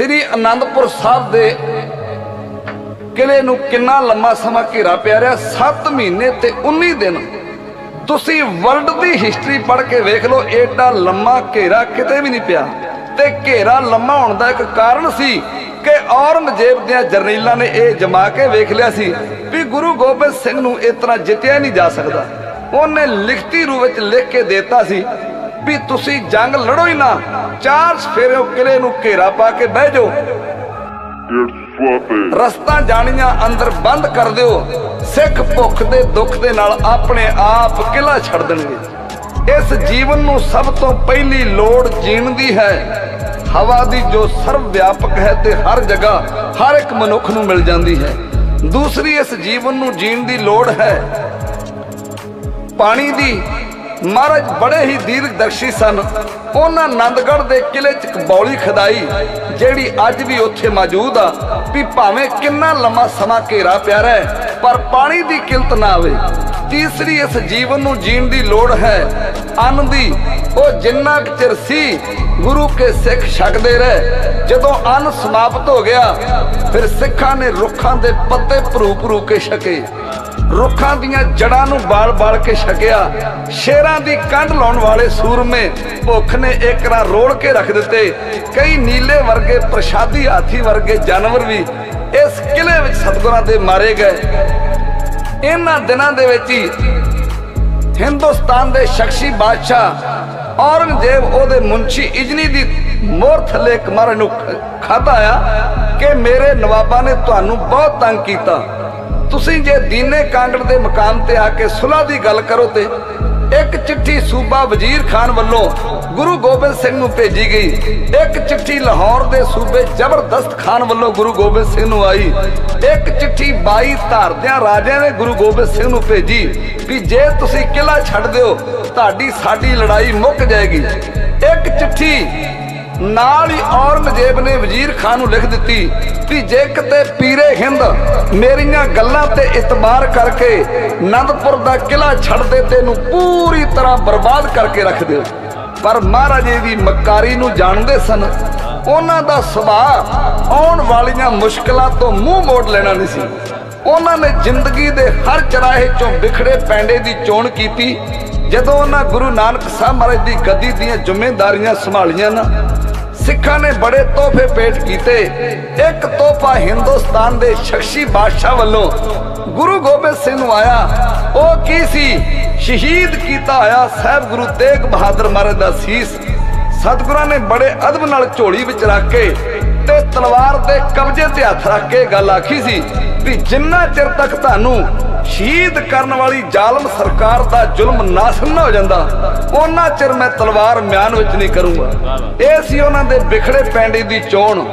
ਸ੍ਰੀ ਅਨੰਦਪੁਰ ਸਾਹਿਬ ਦੇ ਕਿਲੇ ਨੂੰ ਕਿੰਨਾ ਲੰਮਾ ਸਮਾਂ ਘੇਰਾ ਪਿਆ ਰਿਹਾ? 7 ਮਹੀਨੇ ਤੇ 19 ਦਿਨ। ਤੁਸੀਂ ਵਰਲਡ ਦੀ ਹਿਸਟਰੀ ਪੜ੍ਹ ਕੇ ਵੇਖ ਲਓ, ਏਡਾ ਲੰਮਾ ਘੇਰਾ ਕਿਤੇ ਵੀ ਨਹੀਂ ਪਿਆ। ਤੇ ਘੇਰਾ ਲੰਮਾ ਹੋਣ ਦਾ ਇੱਕ ਕਾਰਨ ਸੀ ਕਿ ਔਰੰਗਜ਼ੇਬ ਦੀਆਂ ਜਰਨੈਲਾਂ ਨੇ ਇਹ ਜਮਾ ਕੇ ਵੇਖ ਲਿਆ ਸੀ ਵੀ ਗੁਰੂ ਗੋਬਿੰਦ ਸਿੰਘ ਨੂੰ ਇਸ ਤਰ੍ਹਾਂ ਜਿੱਤਿਆ ਨਹੀਂ ਜਾ ਸਕਦਾ। ਉਹਨੇ ਲਿਖਤੀ ਰੂਪ ਵਿੱਚ ਲਿਖ ਕੇ ਦਿੱਤਾ ਸੀ ਵੀ ਤੁਸੀਂ ਜੰਗ ਲੜੋ ਹੀ ਨਾ। ਚਾਰ ਸਫੇਰੇ ਉਹ ਕਿਲੇ ਨੂੰ ਘੇਰਾ ਪਾ ਕੇ ਬਹਿ ਜਾਓ। ਰਸਤਾ ਜਾਣੀਆਂ ਅੰਦਰ ਬੰਦ ਕਰ ਦਿਓ। ਸਿੱਖ ਭੁੱਖ ਦੇ ਦੁੱਖ ਦੇ ਨਾਲ ਆਪਣੇ ਆਪ ਕਿਲਾ ਛੱਡ ਦੇਣਗੇ। ਇਸ ਜੀਵਨ ਨੂੰ ਸਭ ਤੋਂ ਪਹਿਲੀ ਲੋੜ ਜੀਣ ਦੀ ਹੈ। ਹਵਾ ਦੀ ਜੋ ਸਰਵ ਵਿਆਪਕ ਹੈ ਤੇ ਹਰ ਜਗ੍ਹਾ ਹਰ ਇੱਕ ਮਨੁੱਖ ਨੂੰ ਮਿਲ ਜਾਂਦੀ ਹੈ। ਦੂਸਰੀ ਇਸ ਜੀਵਨ ਨੂੰ ਜੀਣ ਦੀ ਲੋੜ ਹੈ। ਪਾਣੀ ਦੀ। ਮਹਾਰਾਜ ਬੜੇ ਹੀ ਦੀਰਘਦਰਸ਼ੀ ਸਨ। ਉਹਨਾਂ ਆਨੰਦਗੜ੍ਹ ਦੇ ਕਿਲੇ 'ਚ ਇੱਕ ਬੌਲੀ ਖਦਾਈ, ਜਿਹੜੀ ਅੱਜ ਵੀ ਉੱਥੇ ਮੌਜੂਦ ਆ, ਵੀ ਭਾਵੇਂ ਕਿੰਨਾ ਲੰਮਾ ਸਮਾਂ ਘੇਰਾ ਪਿਆ ਰਹੇ, ਪਰ ਪਾਣੀ ਦੀ ਕਿਲਤ ਨਾ ਆਵੇ। ਤੀਸਰੀ ਇਸ ਜੀਵਨ ਨੂੰ ਜੀਣ ਦੀ ਲੋੜ ਹੈ। ਅੰਨ ਦੀ, ਉਹ ਜਿੰਨਾ ਕੁ ਚਿਰ ਸੀ, ਗੁਰੂ ਕੇ ਸਿੱਖ ਛਕਦੇ ਰਹੇ। ਜਦੋਂ ਅੰਨ ਸਮਾਪਤ ਹੋ ਗਿਆ, ਫਿਰ ਸਿੱਖਾਂ ਨੇ ਰੁੱਖਾਂ ਦੇ ਪੱਤੇ ਭਰੂ ਭਰੂ ਕੇ ਛਕੇ। ਰੁੱਖਾਂ ਦੀਆਂ ਜੜਾਂ ਨੂੰ ਬਾਲ-ਬਾਲ ਕੇ ਛਕਿਆ। ਸ਼ੇਰਾਂ ਦੀ ਕੰਢ ਲਾਉਣ ਵਾਲੇ ਸੂਰਮੇ ਭੁੱਖ ਨੇ ਏਕਰਾ ਰੋੜ ਕੇ ਰੱਖ ਦਿੱਤੇ। ਕਈ ਨੀਲੇ ਵਰਗੇ ਪ੍ਰਸ਼ਾਦੀ ਹਾਥੀ ਵਰਗੇ ਜਾਨਵਰ ਵੀ ਇਸ ਕਿਲੇ ਵਿੱਚ ਸਤਗੁਰਾਂ ਦੇ ਮਾਰੇ ਗਏ। ਇਹਨਾਂ ਦਿਨਾਂ ਦੇ ਵਿੱਚ ਹੀ ਹਿੰਦੁਸਤਾਨ ਦੇ ਸ਼ਖਸੀ ਬਾਦਸ਼ਾਹ ਔਰੰਗਜ਼ੇਬ ਉਹਦੇ ਮੁੰਸ਼ੀ ਇਜਨੀ ਦੀ ਮੋਰ ਥੱਲੇ ਇੱਕ ਨੂੰ ਖਾਦਾ ਆ ਕਿ ਮੇਰੇ ਨਵਾਬਾਂ ਨੇ ਤੁਹਾਨੂੰ ਬਹੁਤ ਤੰਗ ਕੀਤਾ। ਤੁਸੀਂ ਜੇ ਦੀਨੇ ਕਾਂਗੜ ਦੇ ਮਕਾਮ ਤੇ ਆ ਕੇ ਸੁਲ੍ਹਾ ਦੀ ਗੱਲ ਕਰੋ ਤੇ ਇੱਕ ਚਿੱਠੀ ਸੂਬਾ ਵਜ਼ੀਰ ਖਾਨ ਵੱਲੋਂ ਗੁਰੂ ਗੋਬਿੰਦ ਸਿੰਘ ਨੂੰ ਭੇਜੀ ਗਈ। ਇੱਕ ਚਿੱਠੀ ਲਾਹੌਰ ਦੇ ਸੂਬੇ ਜ਼ਬਰਦਸਤ ਖਾਨ ਵੱਲੋਂ ਗੁਰੂ ਗੋਬਿੰਦ ਸਿੰਘ ਨੂੰ ਆਈ। ਇੱਕ ਚਿੱਠੀ 22 ਧਾਰਦਿਆਂ ਰਾਜਿਆਂ ਨੇ ਗੁਰੂ ਗੋਬਿੰਦ ਸਿੰਘ ਨੂੰ ਭੇਜੀ ਵੀ ਜੇ ਤੁਸੀਂ ਕਿਲਾ ਛੱਡ ਦਿਓ, ਤੁਹਾਡੀ ਸਾਡੀ ਲੜਾਈ ਮੁੱਕ ਜਾਏਗੀ। ਇੱਕ ਚਿੱਠੀ ਨਾਲ ਹੀ ਔਰੰਗਜ਼ੇਬ ਨੇ ਵਜ਼ੀਰ ਖਾਨ ਨੂੰ ਲਿਖ ਦਿੱਤੀ ਕਿ ਜੇ ਕਿਤੇ ਪੀਰੇ ਹਿੰਦ ਮੇਰੀਆਂ ਗੱਲਾਂ ਤੇ ਇਤਬਾਰ ਕਰਕੇ ਆਨੰਦਪੁਰ ਦਾ ਕਿਲਾ ਛੱਡ ਦੇ ਤੈਨੂੰ ਪੂਰੀ ਤਰ੍ਹਾਂ ਬਰਬਾਦ ਕਰਕੇ ਰੱਖ ਦਿਓ। ਪਰ ਮਹਾਰਾਜੇ ਦੀ ਮਕਾਰੀ ਨੂੰ ਜਾਣਦੇ ਸਨ। ਉਹਨਾਂ ਦਾ ਸੁਭਾਅ ਆਉਣ ਵਾਲੀਆਂ ਮੁਸ਼ਕਲਾਂ ਤੋਂ ਮੂੰਹ ਮੋੜ ਲੈਣਾ ਨਹੀਂ ਸੀ। ਉਹਨਾਂ ਨੇ ਜ਼ਿੰਦਗੀ ਦੇ ਹਰ ਚਰਾਹੇ ਚੋਂ ਵਿਖੜੇ ਪੈਂਡੇ ਦੀ ਚੋਣ ਕੀਤੀ। ਜਦੋਂ ਉਹਨਾਂ ਗੁਰੂ ਨਾਨਕ ਸਾਹਿਬ ਮਹਾਰਾਜ ਦੀ ਗੱਦੀ ਦੀਆਂ ਜ਼ਿੰਮੇਵਾਰੀਆਂ ਸੰਭਾਲੀਆਂ ਨਾ, ਸਿੱਖਾਂ ਨੇ ਬੜੇ ਤੋਹਫੇ ਪੇਟ ਕੀਤੇ। ਇੱਕ ਤੋਹਫਾ ਹਿੰਦੁਸਤਾਨ ਦੇ ਸ਼ਖਸੀ ਬਾਦਸ਼ਾਹ ਵੱਲੋਂ ਗੁਰੂ ਗੋਬਿੰਦ ਸਿੰਘ ਨੂੰ ਆਇਆ। ਉਹ ਕੀ ਸੀ? ਸ਼ਹੀਦ ਕੀਤਾ ਹੋਇਆ ਸਾਹਿਬ ਗੁਰੂ ਤੇਗ ਬਹਾਦਰ ਮਹਾਰਾਜ ਦਾ ਸੀਸ। ਸਤਿਗੁਰਾਂ ਨੇ ਬੜੇ ਅਦਬ ਨਾਲ ਝੋਲੀ ਵਿੱਚ ਰੱਖ ਕੇ ਤੇ ਤਲਵਾਰ ਦੇ ਕਬਜ਼ੇ ਤੇ ਹੱਥ ਰੱਖ ਕੇ ਗੱਲ ਆਖੀ ਸੀ ਵੀ ਜਿੰਨਾ ਚਿਰ ਤੱਕ ਤੁਹਾਨੂੰ ਸ਼ਹੀਦ ਕਰਨ ਵਾਲੀ ਜ਼ਾਲਮ ਸਰਕਾਰ ਦਾ ਜ਼ੁਲਮ ਨਾਸਨ ਨਾ ਹੋ ਜਾਂਦਾ ਉਹਨਾਂ ਚਿਰ ਮੈਂ ਤਲਵਾਰ ਮਿਆਨ ਵਿੱਚ ਨਹੀਂ ਕਰੂੰਗਾ। ਇਹ ਸੀ ਉਹਨਾਂ ਦੇ ਵਿਖੜੇ ਪੈਂਡੇ ਦੀ ਚੋਣ।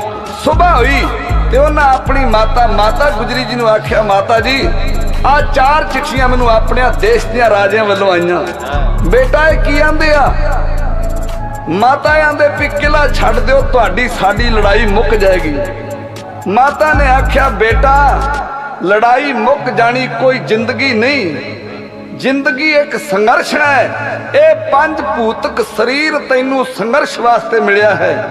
ਸੁਬਾ ਹੋਈ ਤੇ ਉਹਨਾਂ ਆਪਣੀ ਮਾਤਾ ਮਾਤਾ ਗੁਜਰੀ ਜੀ ਨੂੰ ਆਖਿਆ, ਮਾਤਾ ਜੀ ਆ ਚਾਰ ਚਿੱਠੀਆਂ ਮੈਨੂੰ ਆਪਣੇ ਦੇਸ਼ ਦੀਆਂ ਰਾਜਿਆਂ ਵੱਲੋਂ ਆਈਆਂ। ਬੇਟਾ, ਇਹ ਕੀ ਆਂਦੇ ਆ? ਮਾਤਾ ਆਂਦੇ ਵੀ ਕਿਲਾ ਛੱਡ ਦਿਓ, ਤੁਹਾਡੀ ਸਾਡੀ ਲੜਾਈ ਮੁੱਕ ਜਾਏਗੀ। ਮਾਤਾ ਨੇ ਆਖਿਆ, ਬੇਟਾ, ਲੜਾਈ ਮੁੱਕ ਜਾਣੀ ਕੋਈ ਜ਼ਿੰਦਗੀ ਨਹੀਂ। ਜ਼ਿੰਦਗੀ ਇੱਕ ਸੰਘਰਸ਼ ਹੈ। ਇਹ ਪੰਜ ਭੂਤਕ ਸਰੀਰ ਤੈਨੂੰ ਸੰਘਰਸ਼ ਵਾਸਤੇ ਮਿਲਿਆ ਹੈ।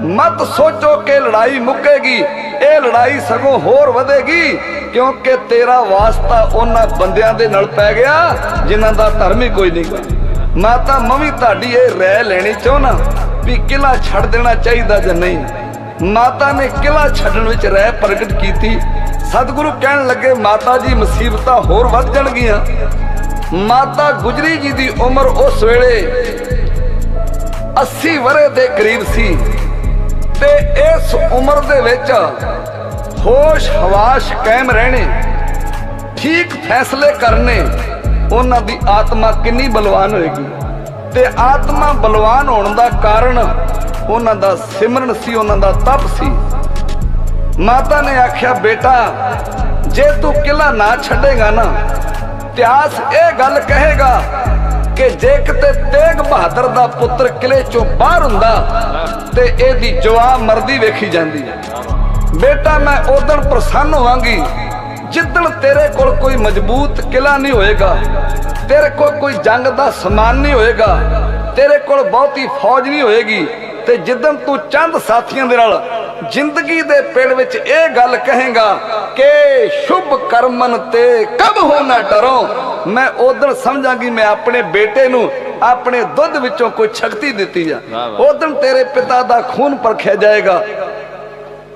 ਮਤ ਸੋਚੋ ਕਿ ਲੜਾਈ ਮੁੱਕੇਗੀ। ਇਹ ਲੜਾਈ ਸਗੋਂ ਹੋਰ ਵਧੇਗੀ, ਕਿਉਂਕਿ ਤੇਰਾ ਵਾਸਤਾ ਉਹਨਾਂ ਬੰਦਿਆਂ ਦੇ ਨਾਲ ਪੈ ਗਿਆ, ਜਿਨ੍ਹਾਂ ਦਾ ਧਰਮ ਹੀ ਕੋਈ ਨਹੀਂ। ਮਾਤਾ ਮਵੀ ਤੁਹਾਡੀ ਇਹ ਰਹਿ ਲੈਣੀ ਚਾਹਣਾ ਵੀ ਕਿਲਾ ਛੱਡ ਦੇਣਾ ਚਾਹੀਦਾ ਜਾਂ ਨਹੀਂ। ਮਾਤਾ ਨੇ ਕਿਲਾ ਛੱਡਣ ਵਿੱਚ ਰਹਿ ਪ੍ਰਗਟ ਕੀਤੀ। ਸਤਿਗੁਰੂ ਕਹਿਣ ਲੱਗੇ, ਮਾਤਾ ਜੀ, ਮੁਸੀਬਤਾਂ ਹੋਰ ਵੱਧ ਜਾਣਗੀਆਂ। ਮਾਤਾ ਗੁਜਰੀ ਜੀ ਦੀ ਉਮਰ ਉਸ ਵੇਲੇ 80 ਵਰੇ ਦੇ ਕਰੀਬ ਸੀ। ਤੇ ਇਸ ਉਮਰ ਦੇ ਵਿੱਚ ਹੋਸ਼ ਹਵਾਸ਼ ਕਾਇਮ ਰਹਿਣੇ, ਠੀਕ ਫੈਸਲੇ ਕਰਨੇ ਉਹਨਾਂ ਦੀ ਆਤਮਾ ਕਿੰਨੀ ਬਲਵਾਨ ਹੋਏਗੀ? ਤੇ ਆਤਮਾ ਬਲਵਾਨ ਹੋਣ ਦਾ ਕਾਰਨ ਉਹਨਾਂ ਦਾ ਸਿਮਰਨ ਸੀ, ਉਹਨਾਂ ਦਾ ਤਪ ਸੀ। ਮਾਤਾ ਨੇ ਆਖਿਆ, ਬੇਟਾ, ਜੇ ਤੂੰ ਕਿਲਾ ਨਾ ਛੱਡੇਗਾ ਨਾ, ਇਤਿਹਾਸ ਇਹ ਗੱਲ ਕਹੇਗਾ ਕਿ ਜੇ ਕਿਤੇ ਤੇਗ ਬਹਾਦਰ ਦਾ ਪੁੱਤਰ ਕਿਲੇ ਚੋਂ ਬਾਹਰ ਹੁੰਦਾ ਤੇ ਇਹਦੀ ਜਵਾਬ ਮਰਦੀ ਵੇਖੀ ਜਾਂਦੀ ਬੇਟਾ, ਮੈਂ ਉਦੋਂ ਪ੍ਰਸੰਨ ਹੋਵਾਂਗੀ ਜਿੱਦਣ ਤੇਰੇ ਕੋਲ ਕੋਈ ਮਜ਼ਬੂਤ ਕਿਲਾ ਨਹੀਂ ਹੋਏਗਾ ਤੇਰੇ ਕੋਲ ਕੋਈ ਜੰਗ ਦਾ ਸਮਾਨ ਨਹੀਂ ਹੋਏਗਾ ਤੇਰੇ ਕੋਲ ਬਹੁਤੀ ਫੌਜ ਨਹੀਂ ਹੋਏਗੀ ਤੇ ਜਿੱਦਨ ਤੂੰ ਚੰਦ ਸਾਥੀਆਂ ਦੇ ਨਾਲ ਜ਼ਿੰਦਗੀ ਦੇ ਪਿੜ ਵਿੱਚ ਇਹ ਗੱਲ ਕਹੇਗਾ ਕਿ ਸ਼ੁਭ ਕਰਮਨ ਤੇ ਕਬ ਹੋ ਨਾ ਡਰੋ। ਮੈਂ ਉਦੋਂ ਸਮਝਾਂਗੀ ਮੈਂ ਆਪਣੇ ਬੇਟੇ ਨੂੰ ਆਪਣੇ ਦੁੱਧ ਵਿੱਚੋਂ ਕੋਈ ਸ਼ਕਤੀ ਦਿੱਤੀ ਆ। ਉਦੋਂ ਤੇਰੇ ਪਿਤਾ ਦਾ ਖੂਨ ਪਰਖਿਆ ਜਾਏਗਾ।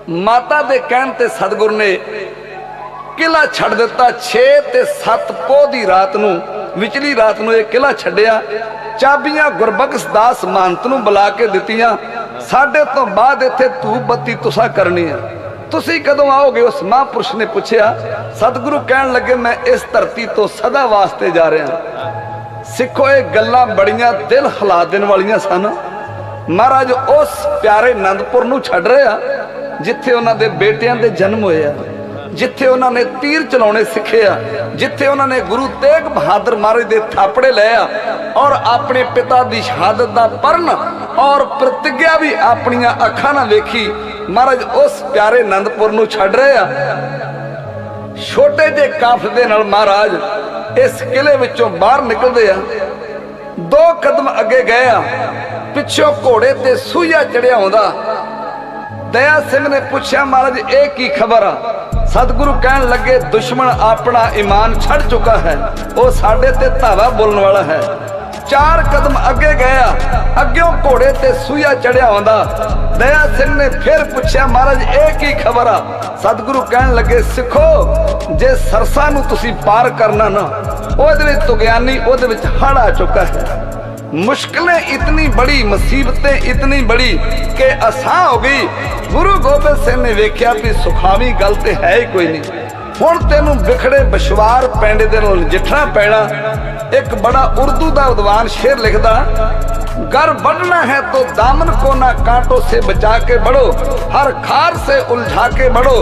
ਮਾਤਾ ਦੇ ਕਹਿਣ ਤੇ ਸਤਿਗੁਰ ਨੇ ਕਿਲਾ ਛੱਡ ਦਿੱਤਾ 6 ਤੇ 7 ਪੋਹ ਦੀ ਰਾਤ ਨੂੰ, ਵਿਚਲੀ ਰਾਤ ਨੂੰ ਇਹ ਕਿਲਾ ਛੱਡਿਆ। ਚਾਬੀਆਂ ਗੁਰਬਖਸ਼ ਦਾਸ ਮਹੰਤ ਨੂੰ ਬੁਲਾ ਕੇ ਦਿੱਤੀਆਂ। ਸਾਡੇ ਤੋਂ ਬਾਅਦ ਇੱਥੇ ਧੂਪ ਬੱਤੀ ਤੁਸਾਂ ਕਰਨੀ ਆ। ਤੁਸੀਂ ਕਦੋਂ ਆਓਗੇ? ਉਸ ਮਹਾਂਪੁਰਸ਼ ਨੇ ਪੁੱਛਿਆ। ਸਤਿਗੁਰੂ ਕਹਿਣ ਲੱਗੇ, ਮੈਂ ਇਸ ਧਰਤੀ ਤੋਂ ਸਦਾ ਵਾਸਤੇ ਜਾ ਰਿਹਾ ਸਿੱਖੋ, ਇਹ ਗੱਲਾਂ ਬੜੀਆਂ ਦਿਲ ਹਿਲਾ ਦੇਣ ਵਾਲੀਆਂ ਸਨ। ਮਹਾਰਾਜ ਉਸ ਪਿਆਰੇ ਆਨੰਦਪੁਰ ਨੂੰ ਛੱਡ ਰਿਹਾ ਜਿੱਥੇ ਉਹਨਾਂ ਦੇ ਬੇਟਿਆਂ ਦੇ ਜਨਮ ਹੋਏ ਆ। ਜਿੱਥੇ ਉਹਨਾਂ ਨੇ ਤੀਰ ਚਲਾਉਣੇ ਸਿੱਖੇ ਆ, ਜਿੱਥੇ ਉਹਨਾਂ ਨੇ ਗੁਰੂ ਤੇਗ ਬਹਾਦਰ ਮਹਾਰਾਜ ਦੇ ਥਾਪੜੇ ਲਏ ਆ ਔਰ ਆਪਣੇ ਪਿਤਾ ਦੀ ਸ਼ਹਾਦਤ ਦਾ ਪਰਨ ਔਰ ਪ੍ਰਤਿਗਿਆ ਵੀ ਆਪਣੀਆਂ ਅੱਖਾਂ ਨਾਲ ਵੇਖੀ, ਮਹਾਰਾਜ ਉਸ ਪਿਆਰੇ ਆਨੰਦਪੁਰ ਨੂੰ ਛੱਡ ਰਹੇ ਆ। ਛੋਟੇ ਜਿਹੇ ਕਾਫਲੇ ਨਾਲ ਮਹਾਰਾਜ ਇਸ ਕਿਲੇ ਵਿੱਚੋਂ ਬਾਹਰ ਨਿਕਲਦੇ ਆ। ਦੋ ਕਦਮ ਅੱਗੇ ਗਏ ਆ, ਪਿੱਛੋਂ ਘੋੜੇ ਤੇ ਸੂਈਆ ਚੜਿਆ ਆਉਂਦਾ। ਦਇਆ ਸਿੰਘ ਨੇ ਪੁੱਛਿਆ, ਮਹਾਰਾਜ, ਇਹ ਕੀ ਖਬਰ ਆ? ਸਤਿਗੁਰੂ ਕਹਿਣ ਲੱਗੇ, ਦੁਸ਼ਮਣ ਆਪਣਾ ਈਮਾਨ ਛੱਡ ਚੁੱਕਾ ਹੈ। ਉਹ ਸਾਡੇ ਤੇ ਧਾਵਾ ਬੋਲਣ ਵਾਲਾ ਹੈ। ਚਾਰ ਕਦਮ ਅੱਗੇ ਗਿਆ, ਅੱਗਿਓਂ ਘੋੜੇ ਤੇ ਸੂਈਆ ਚੜਿਆ ਆਉਂਦਾ। ਦਇਆ ਸਿੰਘ ਨੇ ਫਿਰ ਪੁੱਛਿਆ, ਮਹਾਰਾਜ, ਇਹ ਕੀ ਖਬਰ ਆ? ਸਤਿਗੁਰੂ ਕਹਿਣ ਲੱਗੇ, ਸਿੱਖੋ, ਜੇ ਸਰਸਾ ਨੂੰ ਤੁਸੀਂ ਪਾਰ ਕਰਨਾ ਨਾ, ਉਹਦੇ ਵਿੱਚ ਤੁਗਿਆਨੀ ਉਹਦੇ ਵਿੱਚ ਹੜ ਆ ਚੁੱਕਾ ਹੈ। ਮੁਸ਼ਕਲਾਂ ਇਤਨੀ ਬੜੀ मुसीबतें ਇਤਨੀ ਬੜੀ ਕਿ ਅਸਾਂ ਹੋ ਗਈ। ਗੁਰੂ ਗੋਬਿੰਦ ਸਿੰਘ ਨੇ ਵੇਖਿਆ ਵੀ ਸੁਖਾਵੀ ਗੱਲ ਤੇ ਹੈ ਹੀ ਕੋਈ ਨਹੀਂ। ਹੁਣ ਤੈਨੂੰ ਵਿਖੜੇ ਵਿਸ਼ਵਾਰ ਪੈਂਡੇ ਦੇ ਨਾਲ ਨਜਿੱਠਣਾ ਪੈਣਾ। ਇੱਕ ਬੜਾ ਉਰਦੂ ਦਾ ਵਿਦਵਾਨ ਸ਼ੇਰ ਲਿਖਦਾ घर बढ़ना है तो दामन को ना कांटों से बचा के बढ़ो हर खार से उलझा के बढ़ो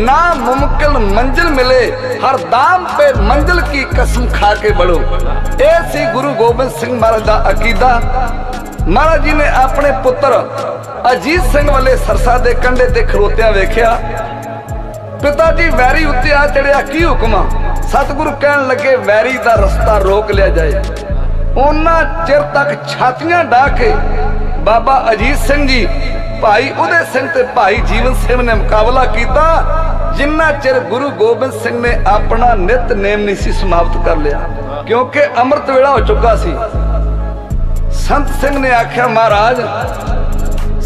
ना मुमकिन मंजिल मिले हर दाम पे मंजिल की कसम खा के बढ़ो ਇਹ ਸੀ ਗੁਰੂ ਗੋਬਿੰਦ ਸਿੰਘ ਮਹਾਰਾਜ ਦਾ ਅਕੀਦਾ ਮਹਾਰਾਜ ਜੀ ਨੇ ਆਪਣੇ ਪੁੱਤਰ ਅਜੀਤ ਸਿੰਘ ਵਾਲੇ ਸਰਸਾ ਦੇ ਕੰਢੇ ਤੇ ਖਲੋਤਿਆਂ ਵੇਖਿਆ ਪਿਤਾ ਜੀ ਵੈਰੀ ਉੱਤੇ ਆ ਚੜਿਆ ਕੀ ਹੁਕਮ ਆ ਸਤਿਗੁਰੂ ਕਹਿਣ ਲੱਗੇ ਵੈਰੀ ਦਾ ਰਸਤਾ ਰੋਕ ਲਿਆ ਜਾਏ ਉਹਨਾਂ ਚਿਰ ਤੱਕ ਛਾਤੀਆਂ ਢਾ ਕੇ ਬਾਬਾ ਅਜੀਤ ਸਿੰਘ ਜੀ, ਭਾਈ ਉਦੇ ਸਿੰਘ ਤੇ ਭਾਈ ਜੀਵਨ ਸਿੰਘ ਨੇ ਮੁਕਾਬਲਾ ਕੀਤਾ, ਜਿੰਨਾ ਚਿਰ ਗੁਰੂ ਗੋਬਿੰਦ ਸਿੰਘ ਨੇ ਆਪਣਾ ਨਿਤਨੇਮ ਨਹੀਂ ਸੀ ਸਮਾਪਤ ਕਰ ਲਿਆ, ਕਿਉਂਕਿ ਅੰਮ੍ਰਿਤ ਵੇਲਾ ਹੋ ਚੁੱਕਾ ਸੀ। ਸੰਤ ਸਿੰਘ ਨੇ ਆਖਿਆ, ਮਹਾਰਾਜ,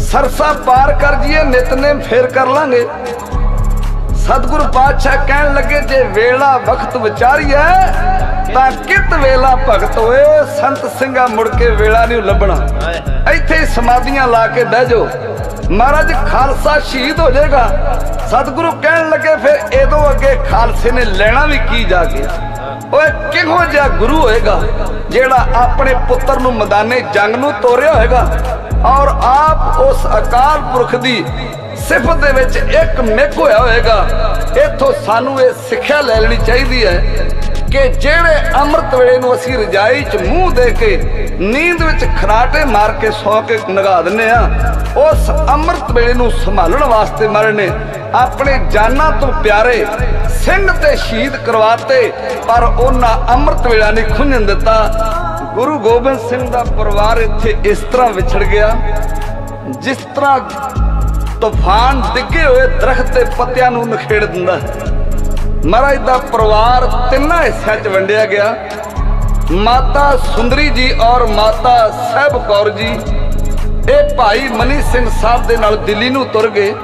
ਸਰਸਾ ਪਾਰ ਕਰ ਜੀਏ ਨਿਤਨੇਮ ਫੇਰ ਕਰ ਲਾਂਗੇ। ਸਤਿਗੁਰੂ ਪਾਤਸ਼ਾਹ ਕਹਿਣ ਲੱਗੇ ਜੇ ਵੇਲਾ ਵਕਤ ਵਿਚਾਰੀਐ ਤਾਂ ਕਿਤ ਵੇਲਾ ਭਗਤ ਹੋਏ? ਸੰਤ ਸਿੰਘਾ ਮੁੜ ਕੇ ਵੇਲਾ ਨਹੀਂ ਲੱਭਣਾ। ਇੱਥੇ ਸਮਾਧੀਆਂ ਲਾ ਕੇ ਬਹਿ ਜਾਓ। ਮਹਾਰਾਜ ਖਾਲਸਾ ਸ਼ਹੀਦ ਹੋ ਜਾਏਗਾ। ਸਤਿਗੁਰੂ ਕਹਿਣ ਲੱਗੇ ਫਿਰ ਇਹਦੋਂ ਅੱਗੇ ਖਾਲਸੇ ਨੇ ਲੈਣਾ ਵੀ ਕੀ ਜਾ ਕੇ? ਓਏ ਕਿਹੋ ਜਿਹਾ ਗੁਰੂ ਹੋਏਗਾ ਜਿਹੜਾ ਆਪਣੇ ਪੁੱਤਰ ਨੂੰ ਮੈਦਾਨੇ ਜੰਗ ਨੂੰ ਤੋਰਿਆ ਹੋਏਗਾ ਔਰ ਆਪ ਉਸ ਅਕਾਲ ਪੁਰਖ ਦੀ ਸਿਫਤ ਦੇ ਵਿੱਚ ਇੱਕ ਮਿਕ ਹੋਇਆ ਹੋਏਗਾ। ਇੱਥੋਂ ਸਾਨੂੰ ਇਹ ਸਿੱਖਿਆ ਲੈ ਲੈਣੀ ਚਾਹੀਦੀ ਹੈ ਕਿ ਜਿਹੜੇ ਅੰਮ੍ਰਿਤ ਵੇਲੇ ਨੂੰ ਅਸੀਂ ਰਜਾਈ 'ਚ ਮੂੰਹ ਦੇ ਕੇ ਨੀਂਦ ਵਿੱਚ ਖਰਾਟੇ ਮਾਰ ਕੇ ਸੌ ਕੇ ਨਗਾ ਦਿੰਨੇ ਆ ਉਸ ਅੰਮ੍ਰਿਤ ਵੇਲੇ ਨੂੰ ਸੰਭਾਲਣ ਵਾਸਤੇ ਮਰਨੇ ਆਪਣੇ ਜਾਨਾਂ ਤੋਂ ਪਿਆਰੇ ਸਿੰਘ ਤੇ ਸ਼ਹੀਦ ਕਰਵਾਤੇ, ਪਰ ਉਹਨਾਂ ਅੰਮ੍ਰਿਤ ਵੇਲਾ ਨਹੀਂ ਖੁੰਝਣ ਦਿੱਤਾ। ਗੁਰੂ ਗੋਬਿੰਦ ਸਿੰਘ ਦਾ ਪਰਿਵਾਰ ਇੱਥੇ ਇਸ ਤਰ੍ਹਾਂ ਵਿਛੜ ਗਿਆ, ਜਿਸ ਤਰ੍ਹਾਂ ਤੂਫਾਨ ਡਿੱਗੇ ਹੋਏ ਦਰਖਤ ਦੇ ਪੱਤਿਆਂ ਨੂੰ ਨਖੇੜ ਦਿੰਦਾ। ਮਹਾਰਾਜ ਦਾ ਪਰਿਵਾਰ ਤਿੰਨਾਂ ਹਿੱਸਿਆਂ 'ਚ ਵੰਡਿਆ ਗਿਆ। ਮਾਤਾ ਸੁੰਦਰੀ ਜੀ ਔਰ ਮਾਤਾ ਸਹਿਬ ਕੌਰ ਜੀ, ਇਹ ਭਾਈ ਮਨੀ ਸਿੰਘ ਸਾਹਿਬ ਦੇ ਨਾਲ ਦਿੱਲੀ ਨੂੰ ਤੁਰ ਗਏ।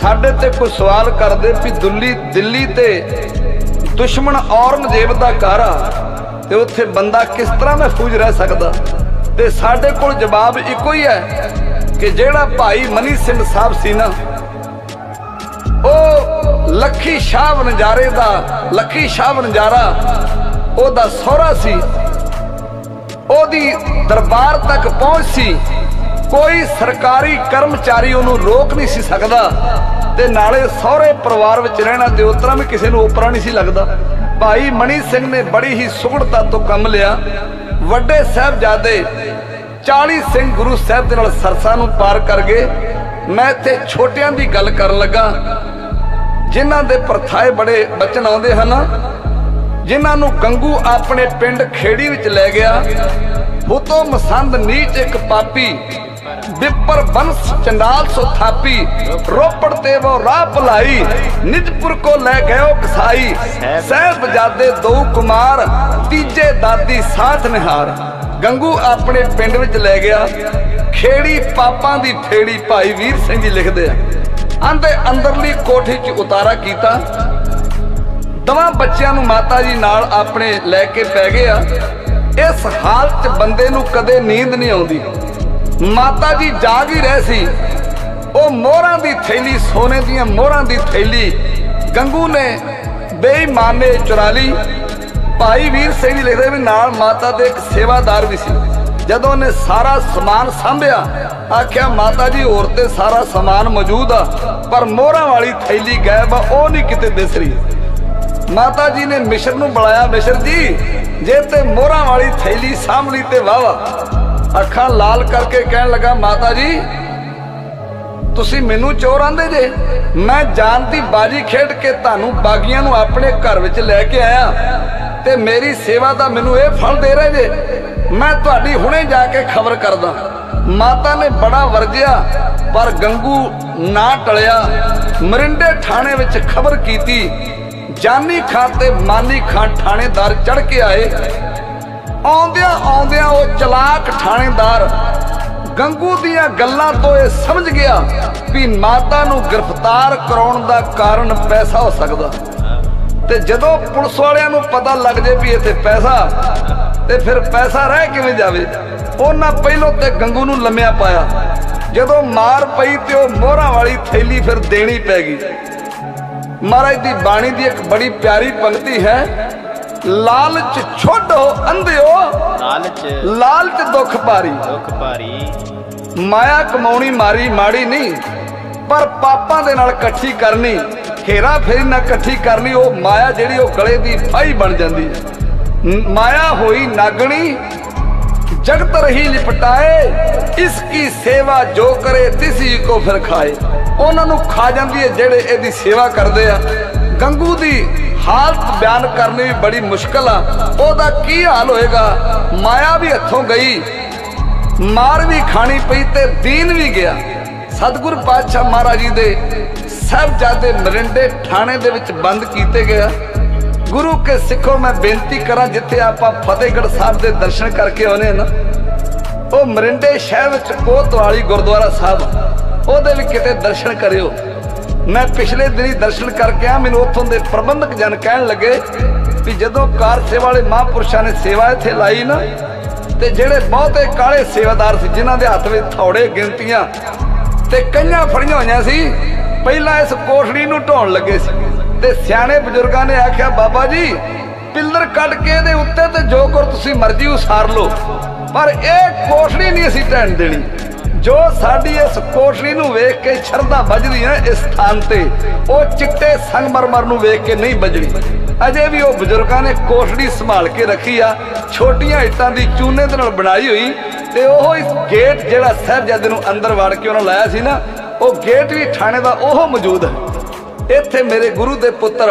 ਸਾਡੇ ਤੇ ਕੋਈ ਸਵਾਲ ਕਰਦੇ ਵੀ ਦਿੱਲੀ ਦਿੱਲੀ ਤੇ ਦੁਸ਼ਮਣ ਔਰੰਗਜ਼ੇਬ ਦਾ ਘਰ ਆ, ਤੇ ਉੱਥੇ ਬੰਦਾ ਕਿਸ ਤਰ੍ਹਾਂ ਮਹਿਫੂਜ਼ ਰਹਿ ਸਕਦਾ? ਤੇ ਸਾਡੇ ਕੋਲ ਜਵਾਬ ਇੱਕੋ ਹੀ ਹੈ ਕਿ ਜਿਹੜਾ ਭਾਈ ਮਨੀ ਸਿੰਘ ਸਾਹਿਬ ਸੀ ਨਾ, ਉਹ ਲੱਖੀ ਸ਼ਾਹ ਵਣਜਾਰੇ ਦਾ, ਲੱਖੀ ਸ਼ਾਹ ਵਣਜਾਰਾ, ਉਹਦਾ ਸਹੁਰਾ ਸੀ। ਉਹਦੀ ਦਰਬਾਰ ਤੱਕ ਪਹੁੰਚ ਸੀ। ਕੋਈ ਸਰਕਾਰੀ ਕਰਮਚਾਰੀ ਉਹਨੂੰ ਰੋਕ ਨਹੀਂ ਸੀ ਸਕਦਾ ਤੇ ਨਾਲੇ ਸਹੁਰੇ ਪਰਿਵਾਰ ਵਿੱਚ ਰਹਿਣਾ ਤੇ ਉਤਰਾ ਵੀ ਕਿਸੇ ਨੂੰ ਉਪਰਾ ਨਹੀਂ ਸੀ ਲੱਗਦਾ। ਭਾਈ ਮਣੀ ਸਿੰਘ ਨੇ ਬੜੀ ਹੀ ਸੁਗੜਤਾ ਤੋਂ ਕੰਮ ਲਿਆ। ਵੱਡੇ ਸਾਹਿਬਜ਼ਾਦੇ 40 ਸਿੰਘ ਗੁਰੂ ਸਾਹਿਬ ਦੇ ਨਾਲ ਸਰਸਾ ਨੂੰ ਪਾਰ ਕਰ ਗਏ ਮੈਂ ਇੱਥੇ ਛੋਟਿਆਂ ਦੀ ਗੱਲ ਕਰਨ ਲੱਗਾ। ਜਿਨ੍ਹਾਂ ਦੇ ਪਰਥਾਏ ਬੜੇ ਬਚਨ ਆਉਂਦੇ ਹਨ, ਜਿਨ੍ਹਾਂ ਨੂੰ ਗੰਗੂ ਆਪਣੇ ਪਿੰਡ ਖੇੜੀ ਵਿੱਚ ਲੈ ਗਿਆ। ਹੁਤੋਂ ਮਸੰਦ ਨੀਚ ਇੱਕ ਪਾਪੀ, ਬਿਪਰ ਬੰਸ ਚੰਡਾਲ ਸੋ ਥਾਪੀ, ਰੋਪੜ ਤੇ ਉਹ ਰਾਹ ਭਲਾਈ, ਨਿਜਪੁਰ ਕੋ ਲੈ ਗਇਓ ਕਸਾਈ, ਸਹਿਬਜ਼ਾਦੇ ਦੋ ਕੁਮਾਰ, ਤੀਜੇ ਦਾਦੀ ਸਾਥ ਨਿਹਾਰ। ਗੰਗੂ ਆਪਣੇ ਪਿੰਡ ਵਿੱਚ ਲੈ ਗਿਆ। ਖੇੜੀ ਪਾਪਾਂ ਦੀ ਫੇੜੀ ਭਾਈ ਵੀਰ ਸਿੰਘ ਜੀ ਲਿਖਦੇ ਆ। ਆਂਦੇ ਅੰਦਰਲੀ ਕੋਠੀ 'ਚ ਉਤਾਰਾ ਕੀਤਾ। ਦਵਾਂ ਬੱਚਿਆਂ ਨੂੰ ਮਾਤਾ ਜੀ ਨਾਲ ਆਪਣੇ ਲੈ ਕੇ ਪੈ ਗਏ ਆ ਇਸ ਹਾਲਤ 'ਚ ਬੰਦੇ ਨੂੰ ਕਦੇ ਨੀਂਦ ਨਹੀਂ ਆਉਂਦੀ। ਮਾਤਾ ਜੀ ਜਾਗ ਹੀ ਰਹੇ ਸੀ। ਉਹ ਮੋਹਰਾਂ ਦੀ ਥੈਲੀ, ਸੋਨੇ ਦੀਆਂ ਮੋਹਰਾਂ ਦੀ ਥੈਲੀ ਗੰਗੂ ਨੇ ਬੇਈਮਾਨੇ ਚੁਰਾ ਲਈ। ਭਾਈ ਵੀਰ ਸਿੰਘ ਜੀ ਲਿਖਦੇ ਵੀ ਨਾਲ ਮਾਤਾ ਦੇ ਇੱਕ ਸੇਵਾਦਾਰ ਵੀ ਸੀ। ਜਦੋਂ ਉਹਨੇ ਸਾਰਾ ਸਮਾਨ ਸੰਭਿਆ, ਆਖਿਆ, ਮਾਤਾ ਜੀ, ਹੋਰ ਤੇ ਸਾਰਾ ਸਮਾਨ ਮੌਜੂਦ ਆ, ਪਰ ਮੋਹਰਾਂ ਵਾਲੀ ਥੈਲੀ ਗਾਇਬ ਆ, ਉਹ ਨਹੀਂ ਕਿਤੇ ਦਿਸ ਰਹੀ। ਮਾਤਾ ਜੀ ਨੇ ਮਿਸ਼ਰ ਨੂੰ ਬੁਲਾਇਆ, ਮਿਸ਼ਰ ਜੀ, ਜੇ ਤੇ ਮੋਹਰਾਂ ਵਾਲੀ ਥੈਲੀ ਸਾਹਮਣੀ ਤੇ ਵਾਵਾ ਅੱਖਾਂ ਲਾਲ ਕਰਕੇ ਕਹਿਣ ਲੱਗਾ, ਮਾਤਾ ਜੀ, ਤੁਸੀਂ ਮੈਨੂੰ ਚੋਰ ਆਂਦੇ ਜੇ? ਮੈਂ ਜਾਨ ਦੀ ਬਾਜੀ ਖੇਡ ਕੇ ਤੁਹਾਨੂੰ ਬਾਗੀਆਂ ਨੂੰ ਆਪਣੇ ਘਰ ਵਿੱਚ ਲੈ ਕੇ ਆਇਆ। ਤੇ ਮੇਰੀ ਸੇਵਾ ਦਾ ਮੈਨੂੰ ਇਹ ਫਲ ਦੇ ਰਹੇ ਜੇ। ਮੈਂ ਤੁਹਾਡੀ ਹੁਣੇ ਜਾ ਕੇ ਖਬਰ ਕਰਦਾ। ਮਾਤਾ ਨੇ ਬੜਾ ਵਰਜਿਆ, ਪਰ ਗੰਗੂ ਨਾ ਟਲਿਆ। ਮਰਿੰਡੇ ਥਾਣੇ ਵਿੱਚ ਖਬਰ ਕੀਤੀ। ਜਾਨੀ ਖਾਨ ਤੇ ਮਾਨੀ ਖਾਨ ਥਾਣੇਦਾਰ ਚੜ ਕੇ ਆਏ। ਆਉਂਦਿਆਂ ਆਉਂਦਿਆਂ ਉਹ ਚਲਾਕ ਥਾਣੇਦਾਰ ਗੰਗੂ ਦੀਆਂ ਗੱਲਾਂ ਤੋਂ ਇਹ ਸਮਝ ਗਿਆ ਵੀ ਮਾਤਾ ਨੂੰ ਗ੍ਰਿਫਤਾਰ ਕਰਾਉਣ ਦਾ ਕਾਰਨ ਪੈਸਾ ਹੋ ਸਕਦਾ। ਤੇ ਜਦੋਂ ਪੁਲਿਸ ਵਾਲਿਆਂ ਨੂੰ ਪਤਾ ਲੱਗ ਜੇ ਵੀ ਇੱਥੇ ਪੈਸਾ ਤੇ ਫਿਰ ਪੈਸਾ ਰਹਿ ਕਿਵੇਂ ਜਾਵੇ? ਉਹਨਾਂ ਪਹਿਲੋਂ ਤੇ ਗੰਗੂ ਨੂੰ ਲੰਮਿਆ ਪਾਇਆ। ਜਦੋਂ ਮਾਰ ਪਈ ਤੇ ਉਹ ਮੋਹਰਾਂ ਵਾਲੀ ਥੈਲੀ ਫਿਰ ਦੇਣੀ ਪੈ ਗਈ। ਮਹਾਰਾਜ ਦੀ ਬਾਣੀ ਦੀ ਇੱਕ ਬੜੀ ਪਿਆਰੀ ਪੰਕਤੀ ਹੈ ਲਾਲਚ ਛੋਡੋ ਅੰਧਿਓ ਲਾਲਚ ਲਾਲਚ ਦੁੱਖ ਭਾਰੀ। ਦੁੱਖ ਭਾਰੀ। ਮਾਇਆ ਕਮਾਉਣੀ ਮਾਰੀ ਮਾੜੀ ਨਹੀਂ ਪਰ ਪਾਪਾਂ ਦੇ ਨਾਲ ਇਕੱਠੀ ਕਰਨੀ ਖੇਰਾ ਫੇਰੀ ਨਾ ਇਕੱਠੀ ਕਰ ਲਈ, ਉਹ ਮਾਇਆ ਜਿਹੜੀ ਉਹ ਗਲੇ ਦੀ ਫਾਈ ਬਣ ਜਾਂਦੀ ਹੈ। ਮਾਇਆ ਹੋਈ ਨਾਗਣੀ, ਜਗਤ ਰਹੀ ਲਿਪਟਾਏ, ਇਸ ਕੀ ਸੇਵਾ ਜੋ ਕਰੇ ਤਿਸੀ ਕੋ ਫਿਰ ਖਾਏ। ਉਹਨਾਂ ਨੂੰ ਖਾ ਜਾਂਦੀ ਹੈ ਜਿਹੜੇ ਇਹਦੀ ਸੇਵਾ ਕਰਦੇ ਆ। ਗੰਗੂ ਦੀ ਹਾਲਤ ਬਿਆਨ ਕਰਨੀ ਵੀ ਬੜੀ ਮੁਸ਼ਕਲ ਆ। ਉਹਦਾ ਕੀ ਹਾਲ ਹੋਏਗਾ? ਮਾਇਆ ਵੀ ਹੱਥੋਂ ਗਈ, ਮਾਰ ਵੀ ਖਾਣੀ ਪਈ ਤੇ ਦੀਨ ਵੀ ਗਿਆ। ਸਤਿਗੁਰ ਪਾਤਸ਼ਾਹ ਮਹਾਰਾਜ ਜੀ ਦੇ ਸਾਹਿਬਜ਼ਾਦੇ ਮਰਿੰਡੇ ਥਾਣੇ ਦੇ ਵਿੱਚ ਬੰਦ ਕੀਤੇ ਗਿਆ ਗੁਰੂ ਕੇ ਸਿੱਖੋ, ਮੈਂ ਬੇਨਤੀ ਕਰਾਂ ਜਿੱਥੇ ਆਪਾਂ ਫਤਿਹਗੜ੍ਹ ਸਾਹਿਬ ਦੇ ਦਰਸ਼ਨ ਕਰਕੇ ਆਉਨੇ ਨਾ, ਉਹ ਮਰਿੰਡੇ ਸ਼ਹਿਰ ਵਿੱਚ ਕੋਤਵਾਲੀ ਗੁਰਦੁਆਰਾ ਸਾਹਿਬ, ਉਹਦੇ ਵੀ ਕਿਤੇ ਦਰਸ਼ਨ ਕਰਿਓ। ਮੈਂ ਪਿਛਲੇ ਦਿਨੀ ਦਰਸ਼ਨ ਕਰਕੇ ਆ ਮੈਨੂੰ ਉੱਥੋਂ ਦੇ ਪ੍ਰਬੰਧਕ ਜਨ ਕਹਿਣ ਲੱਗੇ ਵੀ ਜਦੋਂ ਕਾਰ ਸੇਵਾ ਵਾਲੇ ਮਹਾਂਪੁਰਸ਼ਾਂ ਨੇ ਸੇਵਾ ਇੱਥੇ ਲਾਈ ਨਾ, ਤੇ ਜਿਹੜੇ ਬਹੁਤੇ ਕਾਲੇ ਸੇਵਾਦਾਰ ਸੀ, ਜਿਨ੍ਹਾਂ ਦੇ ਹੱਥ ਵਿੱਚ ਥੌੜੇ ਗਿਣਤੀਆਂ, ਤੇ ਕਈਆਂ ਫੜੀਆਂ ਹੋਈਆਂ ਸੀ ਪਹਿਲਾਂ ਇਸ ਕੋਠੜੀ ਨੂੰ ਢਾਉਣ ਲੱਗੇ ਸੀ ਤੇ ਸਿਆਣੇ ਬਜ਼ੁਰਗਾਂ ਨੇ ਆਖਿਆ, ਬਾਬਾ ਜੀ, ਪਿੱਲਰ ਕੱਢ ਕੇ ਇਹਦੇ ਉੱਤੇ ਤੇ ਜੋ ਕਰ ਤੁਸੀਂ ਮਰਜ਼ੀ ਉਸਾਰ ਲਓ। ਪਰ ਇਹ ਕੋਠੜੀ ਨਹੀਂ ਅਸੀਂ ਢਹਿਣ ਦੇਣੀ। ਜੋ ਸਾਡੀ ਇਸ ਕੋਠੜੀ ਨੂੰ ਵੇਖ ਕੇ ਸ਼ਰਧਾ ਵੱਜਦੀ ਹੈ ਇਸ ਥਾਨ ਤੇ, ਉਹ ਚਿੱਟੇ ਸੰਗਮਰਮਰ ਨੂੰ ਵੇਖ ਕੇ ਨਹੀਂ ਵੱਜਣੀ। ਅਜੇ ਵੀ ਉਹ ਬਜ਼ੁਰਗਾਂ ਨੇ ਕੋਠੜੀ ਸੰਭਾਲ ਕੇ ਰੱਖੀ ਆ, ਛੋਟੀਆਂ ਇੱਟਾਂ ਦੀ ਚੂਨੇ ਦੇ ਨਾਲ ਬਣਾਈ ਹੋਈ ਤੇ ਉਹ ਇਸ ਗੇਟ ਜਿਹੜਾ ਸਾਹਿਬਜ਼ਾਦੇ ਨੂੰ ਅੰਦਰ ਵੜ ਕੇ ਉਹਨਾਂ ਲਾਇਆ ਸੀ ਨਾ ਉਹ ਗੇਟ ਵੀ ਥਾਣੇ ਦਾ ਉਹ ਮੌਜੂਦ ਹੈ। ਇੱਥੇ ਮੇਰੇ ਗੁਰੂ ਦੇ ਪੁੱਤਰ,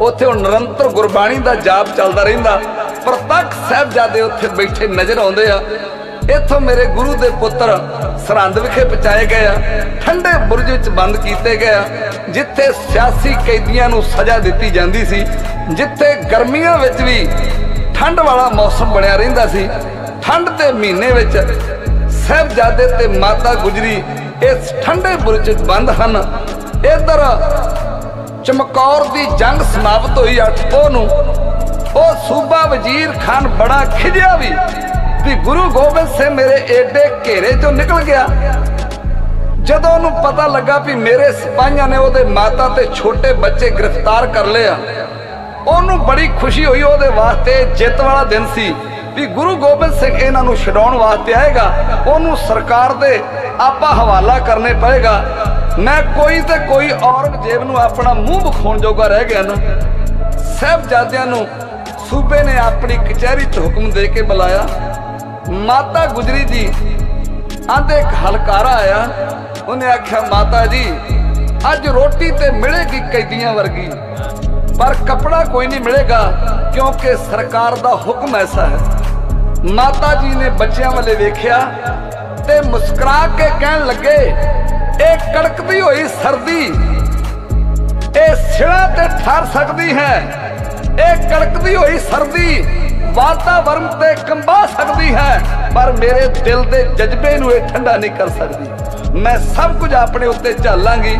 ਉੱਥੇ ਉਹ ਨਿਰੰਤਰ ਗੁਰਬਾਣੀ ਦਾ ਜਾਪ ਚੱਲਦਾ ਰਹਿੰਦਾ। ਪ੍ਰਤੱਖ ਸਾਹਿਬਜ਼ਾਦੇ ਉੱਥੇ ਬੈਠੇ ਨਜ਼ਰ ਆਉਂਦੇ ਆ। ਇੱਥੋਂ ਮੇਰੇ ਗੁਰੂ ਦੇ ਪੁੱਤਰ ਸਰਹੰਦ ਵਿਖੇ ਪਹੁੰਚਾਏ ਗਏ ਆ। ਠੰਡੇ ਬੁਰਜ ਵਿੱਚ ਬੰਦ ਕੀਤੇ ਗਏ ਆ। ਜਿੱਥੇ ਸਿਆਸੀ ਕੈਦੀਆਂ ਨੂੰ ਸਜ਼ਾ ਦਿੱਤੀ ਜਾਂਦੀ ਸੀ। ਜਿੱਥੇ ਗਰਮੀਆਂ ਵਿੱਚ ਵੀ ਠੰਡ ਵਾਲਾ ਮੌਸਮ ਬਣਿਆ ਰਹਿੰਦਾ ਸੀ। ਠੰਡ ਦੇ ਮਹੀਨੇ ਵਿੱਚ ਸਾਹਿਬਜ਼ਾਦੇ ਤੇ ਮਾਤਾ ਗੁਜਰੀ ਇਸ ਠੰਡੇ ਬੁਰਜ ਵਿੱਚ ਬੰਦ ਹਨ। ਇਧਰ ਚਮਕੌਰ ਦੀ ਜੰਗ ਸਮਾਪਤ ਹੋਈ 8 ਨੂੰ ਉਹ ਸੂਬਾ ਵਜ਼ੀਰ ਖਾਨ ਬੜਾ ਖਿਜਿਆ ਵੀ ਵੀ ਗੁਰੂ ਗੋਬਿੰਦ ਸਿੰਘ ਮੇਰੇ ਏਡੇ ਘੇਰੇ ਚੋਂ ਨਿਕਲ ਗਿਆ। ਜਦੋਂ ਉਹਨੂੰ ਪਤਾ ਲੱਗਾ ਵੀ ਮੇਰੇ ਸਿਪਾਹੀਆਂ ਨੇ ਉਹਦੇ ਮਾਤਾ ਤੇ ਛੋਟੇ ਬੱਚੇ ਗ੍ਰਿਫਤਾਰ ਕਰ ਲਿਆ ਉਹਨੂੰ ਬੜੀ ਖੁਸ਼ੀ ਹੋਈ, ਉਹਦੇ ਵਾਸਤੇ ਜਿੱਤ ਵਾਲਾ ਦਿਨ ਸੀ ਵੀ ਗੁਰੂ ਗੋਬਿੰਦ ਸਿੰਘ ਇਹਨਾਂ ਨੂੰ ਛਡਾਉਣ ਵਾਸਤੇ ਆਏਗਾ। ਉਹਨੂੰ ਸਰਕਾਰ ਦੇ ਆਪਾਂ ਹਵਾਲਾ ਕਰਨੇ ਪਏਗਾ। ਮੈਂ ਕੋਈ ਤੇ ਕੋਈ ਔਰੰਗਜ਼ੇਬ ਨੂੰ ਆਪਣਾ ਮੂੰਹ ਵਿਖਾਉਣ ਜੋਗਾ ਰਹਿ ਗਿਆ ਨਾ। ਸਾਹਿਬਜ਼ਾਦਿਆਂ ਨੂੰ ਸੂਬੇ ਨੇ ਆਪਣੀ ਕਚਹਿਰੀ 'ਚ ਹੁਕਮ ਦੇ ਕੇ ਬੁਲਾਇਆ। ਮਾਤਾ ਗੁਜਰੀ ਜੀ ਆਂਦੇ ਇੱਕ ਹਲਕਾਰਾ ਆਇਆ। ਉਹਨੇ ਆਖਿਆ, ਮਾਤਾ ਜੀ, ਅੱਜ ਰੋਟੀ ਤੇ ਮਿਲੇਗੀ ਕੈਦੀਆਂ ਵਰਗੀ। ਪਰ ਕਪੜਾ ਕੋਈ ਨਹੀਂ ਮਿਲੇਗਾ ਕਿਉਂਕਿ ਸਰਕਾਰ ਦਾ ਹੁਕਮ ਐਸਾ ਹੈ। ਮਾਤਾ ਜੀ ਨੇ ਬੱਚਿਆਂ ਵੱਲੇ ਵੇਖਿਆ। ਤੇ ਮੁਸਕਰਾ ਕੇ ਕਹਿਣ ਲੱਗੇ, ਇਹ ਕੜਕਦੀ ਹੋਈ ਸਰਦੀ। ਇਹ ਸਿਰਾਂ ਤੇ ਠਰ ਸਕਦੀ ਹੈ। ਇਹ ਕੜਕਦੀ ਹੋਈ ਸਰਦੀ। ਵਾਤਾਵਰਣ ਤੇ ਕੰਬਾ ਸਕਦੀ ਹੈ। ਪਰ ਮੇਰੇ ਦਿਲ ਦੇ ਜਜ਼ਬੇ ਨੂੰ ਇਹ ਠੰਡਾ ਨਹੀਂ ਕਰ ਸਕਦੀ। ਮੈਂ ਸਭ ਕੁਝ ਆਪਣੇ ਉੱਤੇ ਝੱਲਾਂਗੀ।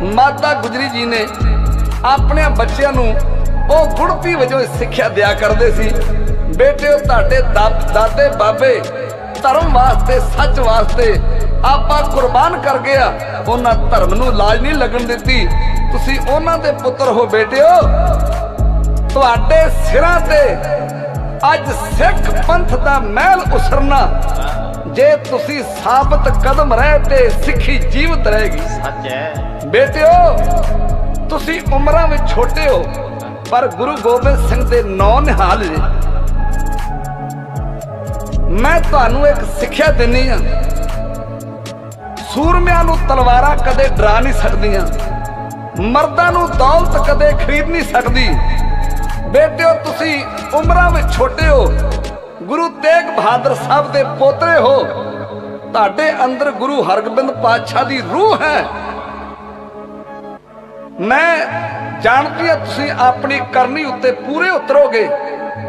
ਮਾਤਾ ਗੁਜਰੀ ਜੀ ਨੇ ਆਪਣੇ ਬੱਚਿਆਂ ਨੂੰ ਉਹ ਗੁੜਤੀ ਵਜੋਂ ਸਿੱਖਿਆ ਦਿਆ ਕਰਦੇ ਸੀ। ਬੇਟਿਓ, ਤੁਹਾਡੇ ਦਾ- ਦਾਦੇ ਬਾਬੇ ਧਰਮ ਵਾਸਤੇ ਸੱਚ ਵਾਸਤੇ ਆਪਾਂ ਕੁਰਬਾਨ ਕਰ ਗਿਆ ਉਹਨਾਂ ਧਰਮ ਨੂੰ ਲਾਜ ਨਹੀਂ ਲੱਗਣ ਦਿੱਤੀ। ਤੁਸੀਂ ਉਹਨਾਂ ਦੇ ਪੁੱਤਰ ਹੋ ਬੇਟਿਓ। ਤੁਹਾਡੇ ਸਿਰਾਂ ਤੇ ਅੱਜ ਸਿੱਖ ਪੰਥ ਦਾ ਮਹਿਲ ਉਸਰਨਾ। ਜੇ ਤੁਸੀਂ ਸਾਬਤ ਕਦਮ ਰਹੇ ਤੇ ਸਿੱਖੀ ਜੀਵਤ ਰਹੇਗੀ। ਸੱਚ ਹੈ। ਬੇਟਿਓ ਤੁਸੀਂ ਉਮਰਾਂ ਵਿੱਚ ਛੋਟੇ ਹੋ ਪਰ ਗੁਰੂ ਗੋਬਿੰਦ ਸਿੰਘ ਦੇ ਨੌ ਨਿਹਾਲ ਜੀ। ਮੈਂ ਤੁਹਾਨੂੰ ਇੱਕ ਸਿੱਖਿਆ ਦਿੰਨੀ ਆ। ਸੂਰਮਿਆਂ ਨੂੰ ਤਲਵਾਰਾਂ ਕਦੇ ਡਰਾ ਨਹੀਂ ਸਕਦੀਆਂ। ਮਰਦਾਂ ਨੂੰ ਦੌਲਤ ਕਦੇ ਖਰੀਦ ਨਹੀਂ ਸਕਦੀ। ਬੇਟਿਓ, ਤੁਸੀਂ ਉਮਰਾਂ ਵਿੱਚ ਛੋਟੇ ਹੋ। ਗੁਰੂ ਤੇਗ ਬਹਾਦਰ ਸਾਹਿਬ ਦੇ ਪੋਤਰੇ ਹੋ। ਤੁਹਾਡੇ ਅੰਦਰ ਗੁਰੂ ਹਰਗੋਬਿੰਦ ਪਾਤਸ਼ਾਹ ਦੀ ਰੂਹ ਹੈ। ਮੈਂ ਜਾਣਦੀ ਹਾਂ ਤੁਸੀਂ ਆਪਣੀ ਕਰਨੀ ਉੱਤੇ ਪੂਰੇ ਉਤਰੋਗੇ।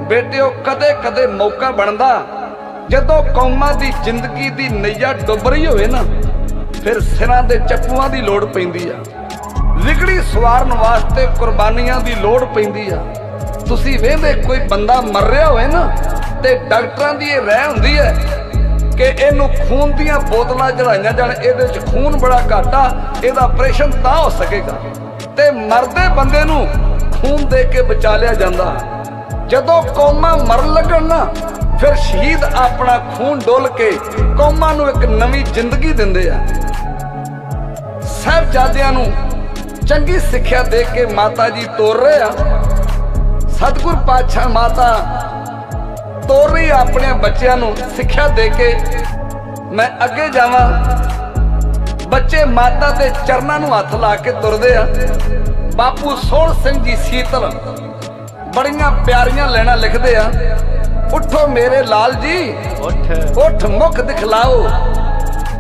ਬੇਟਿਓ ਕਦੇ ਕਦੇ ਮੌਕਾ ਬਣਦਾ। ਜਦੋਂ ਕੌਮਾਂ ਦੀ ਜ਼ਿੰਦਗੀ ਦੀ ਨਈਆ ਡੁੱਬ ਰਹੀ ਹੋਵੇ ਨਾ, ਫਿਰ ਸਿਰਾਂ ਦੇ ਚੱਪੂਆਂ ਦੀ ਲੋੜ ਪੈਂਦੀ ਆ। ਵਿਗੜੀ ਸਵਾਰਨ ਵਾਸਤੇ ਕੁਰਬਾਨੀਆਂ ਦੀ ਲੋੜ ਪੈਂਦੀ ਆ। ਤੁਸੀਂ ਵੇਖਦੇ ਕੋਈ ਬੰਦਾ ਮਰ ਰਿਹਾ ਹੋਵੇ ਨਾ, ਤੇ ਡਾਕਟਰਾਂ ਦੀ ਇਹ ਰਹਿ ਹੁੰਦੀ ਹੈ ਕਿ ਇਹਨੂੰ ਖੂਨ ਦੀਆਂ ਬੋਤਲਾਂ ਚੜਾਈਆਂ ਜਾਣ, ਇਹਦੇ ਵਿੱਚ ਖੂਨ ਬੜਾ ਘੱਟ ਆ, ਇਹਦਾ ਆਪਰੇਸ਼ਨ ਤਾਂ ਹੋ ਸਕੇਗਾ। ਤੇ ਮਰਦੇ ਬੰਦੇ ਨੂੰ ਖੂਨ ਦੇ ਕੇ ਬਚਾ ਲਿਆ ਜਾਂਦਾ। ਜਦੋਂ ਕੌਮਾਂ ਮਰਨ ਲੱਗਣ ਨਾ ਫਿਰ ਸ਼ਹੀਦ ਆਪਣਾ ਖੂਨ ਡੋਲ ਕੇ ਕੌਮਾਂ ਨੂੰ ਇੱਕ ਨਵੀਂ ਜ਼ਿੰਦਗੀ ਦਿੰਦੇ ਆ। ਸਾਹਿਬਜ਼ਾਦਿਆਂ ਨੂੰ ਚੰਗੀ ਸਿੱਖਿਆ ਦੇ ਕੇ ਮਾਤਾ ਜੀ ਤੋਰ ਰਹੇ ਆ। ਸਤਿਗੁਰ ਪਾਤਸ਼ਾਹ ਮਾਤਾ ਤੋਰ ਰਹੀ ਆ ਆਪਣੇ ਬੱਚਿਆਂ ਨੂੰ ਸਿੱਖਿਆ ਦੇ ਕੇ। ਮੈਂ ਅੱਗੇ ਜਾਵਾਂ। ਬੱਚੇ ਮਾਤਾ ਦੇ ਚਰਨਾਂ ਨੂੰ ਹੱਥ ਲਾ ਕੇ ਤੁਰਦੇ ਆ। ਬਾਪੂ ਸੋਹਣ ਸਿੰਘ ਜੀ ਸੀਤਲ ਬੜੀਆਂ ਪਿਆਰੀਆਂ ਲੈਣਾ ਲਿਖਦੇ ਆ। ਉੱਠੋ ਮੇਰੇ ਲਾਲ ਜੀ। ਉੱਠ। ਉੱਠ ਮੁਖ ਦਿਖਲਾਓ।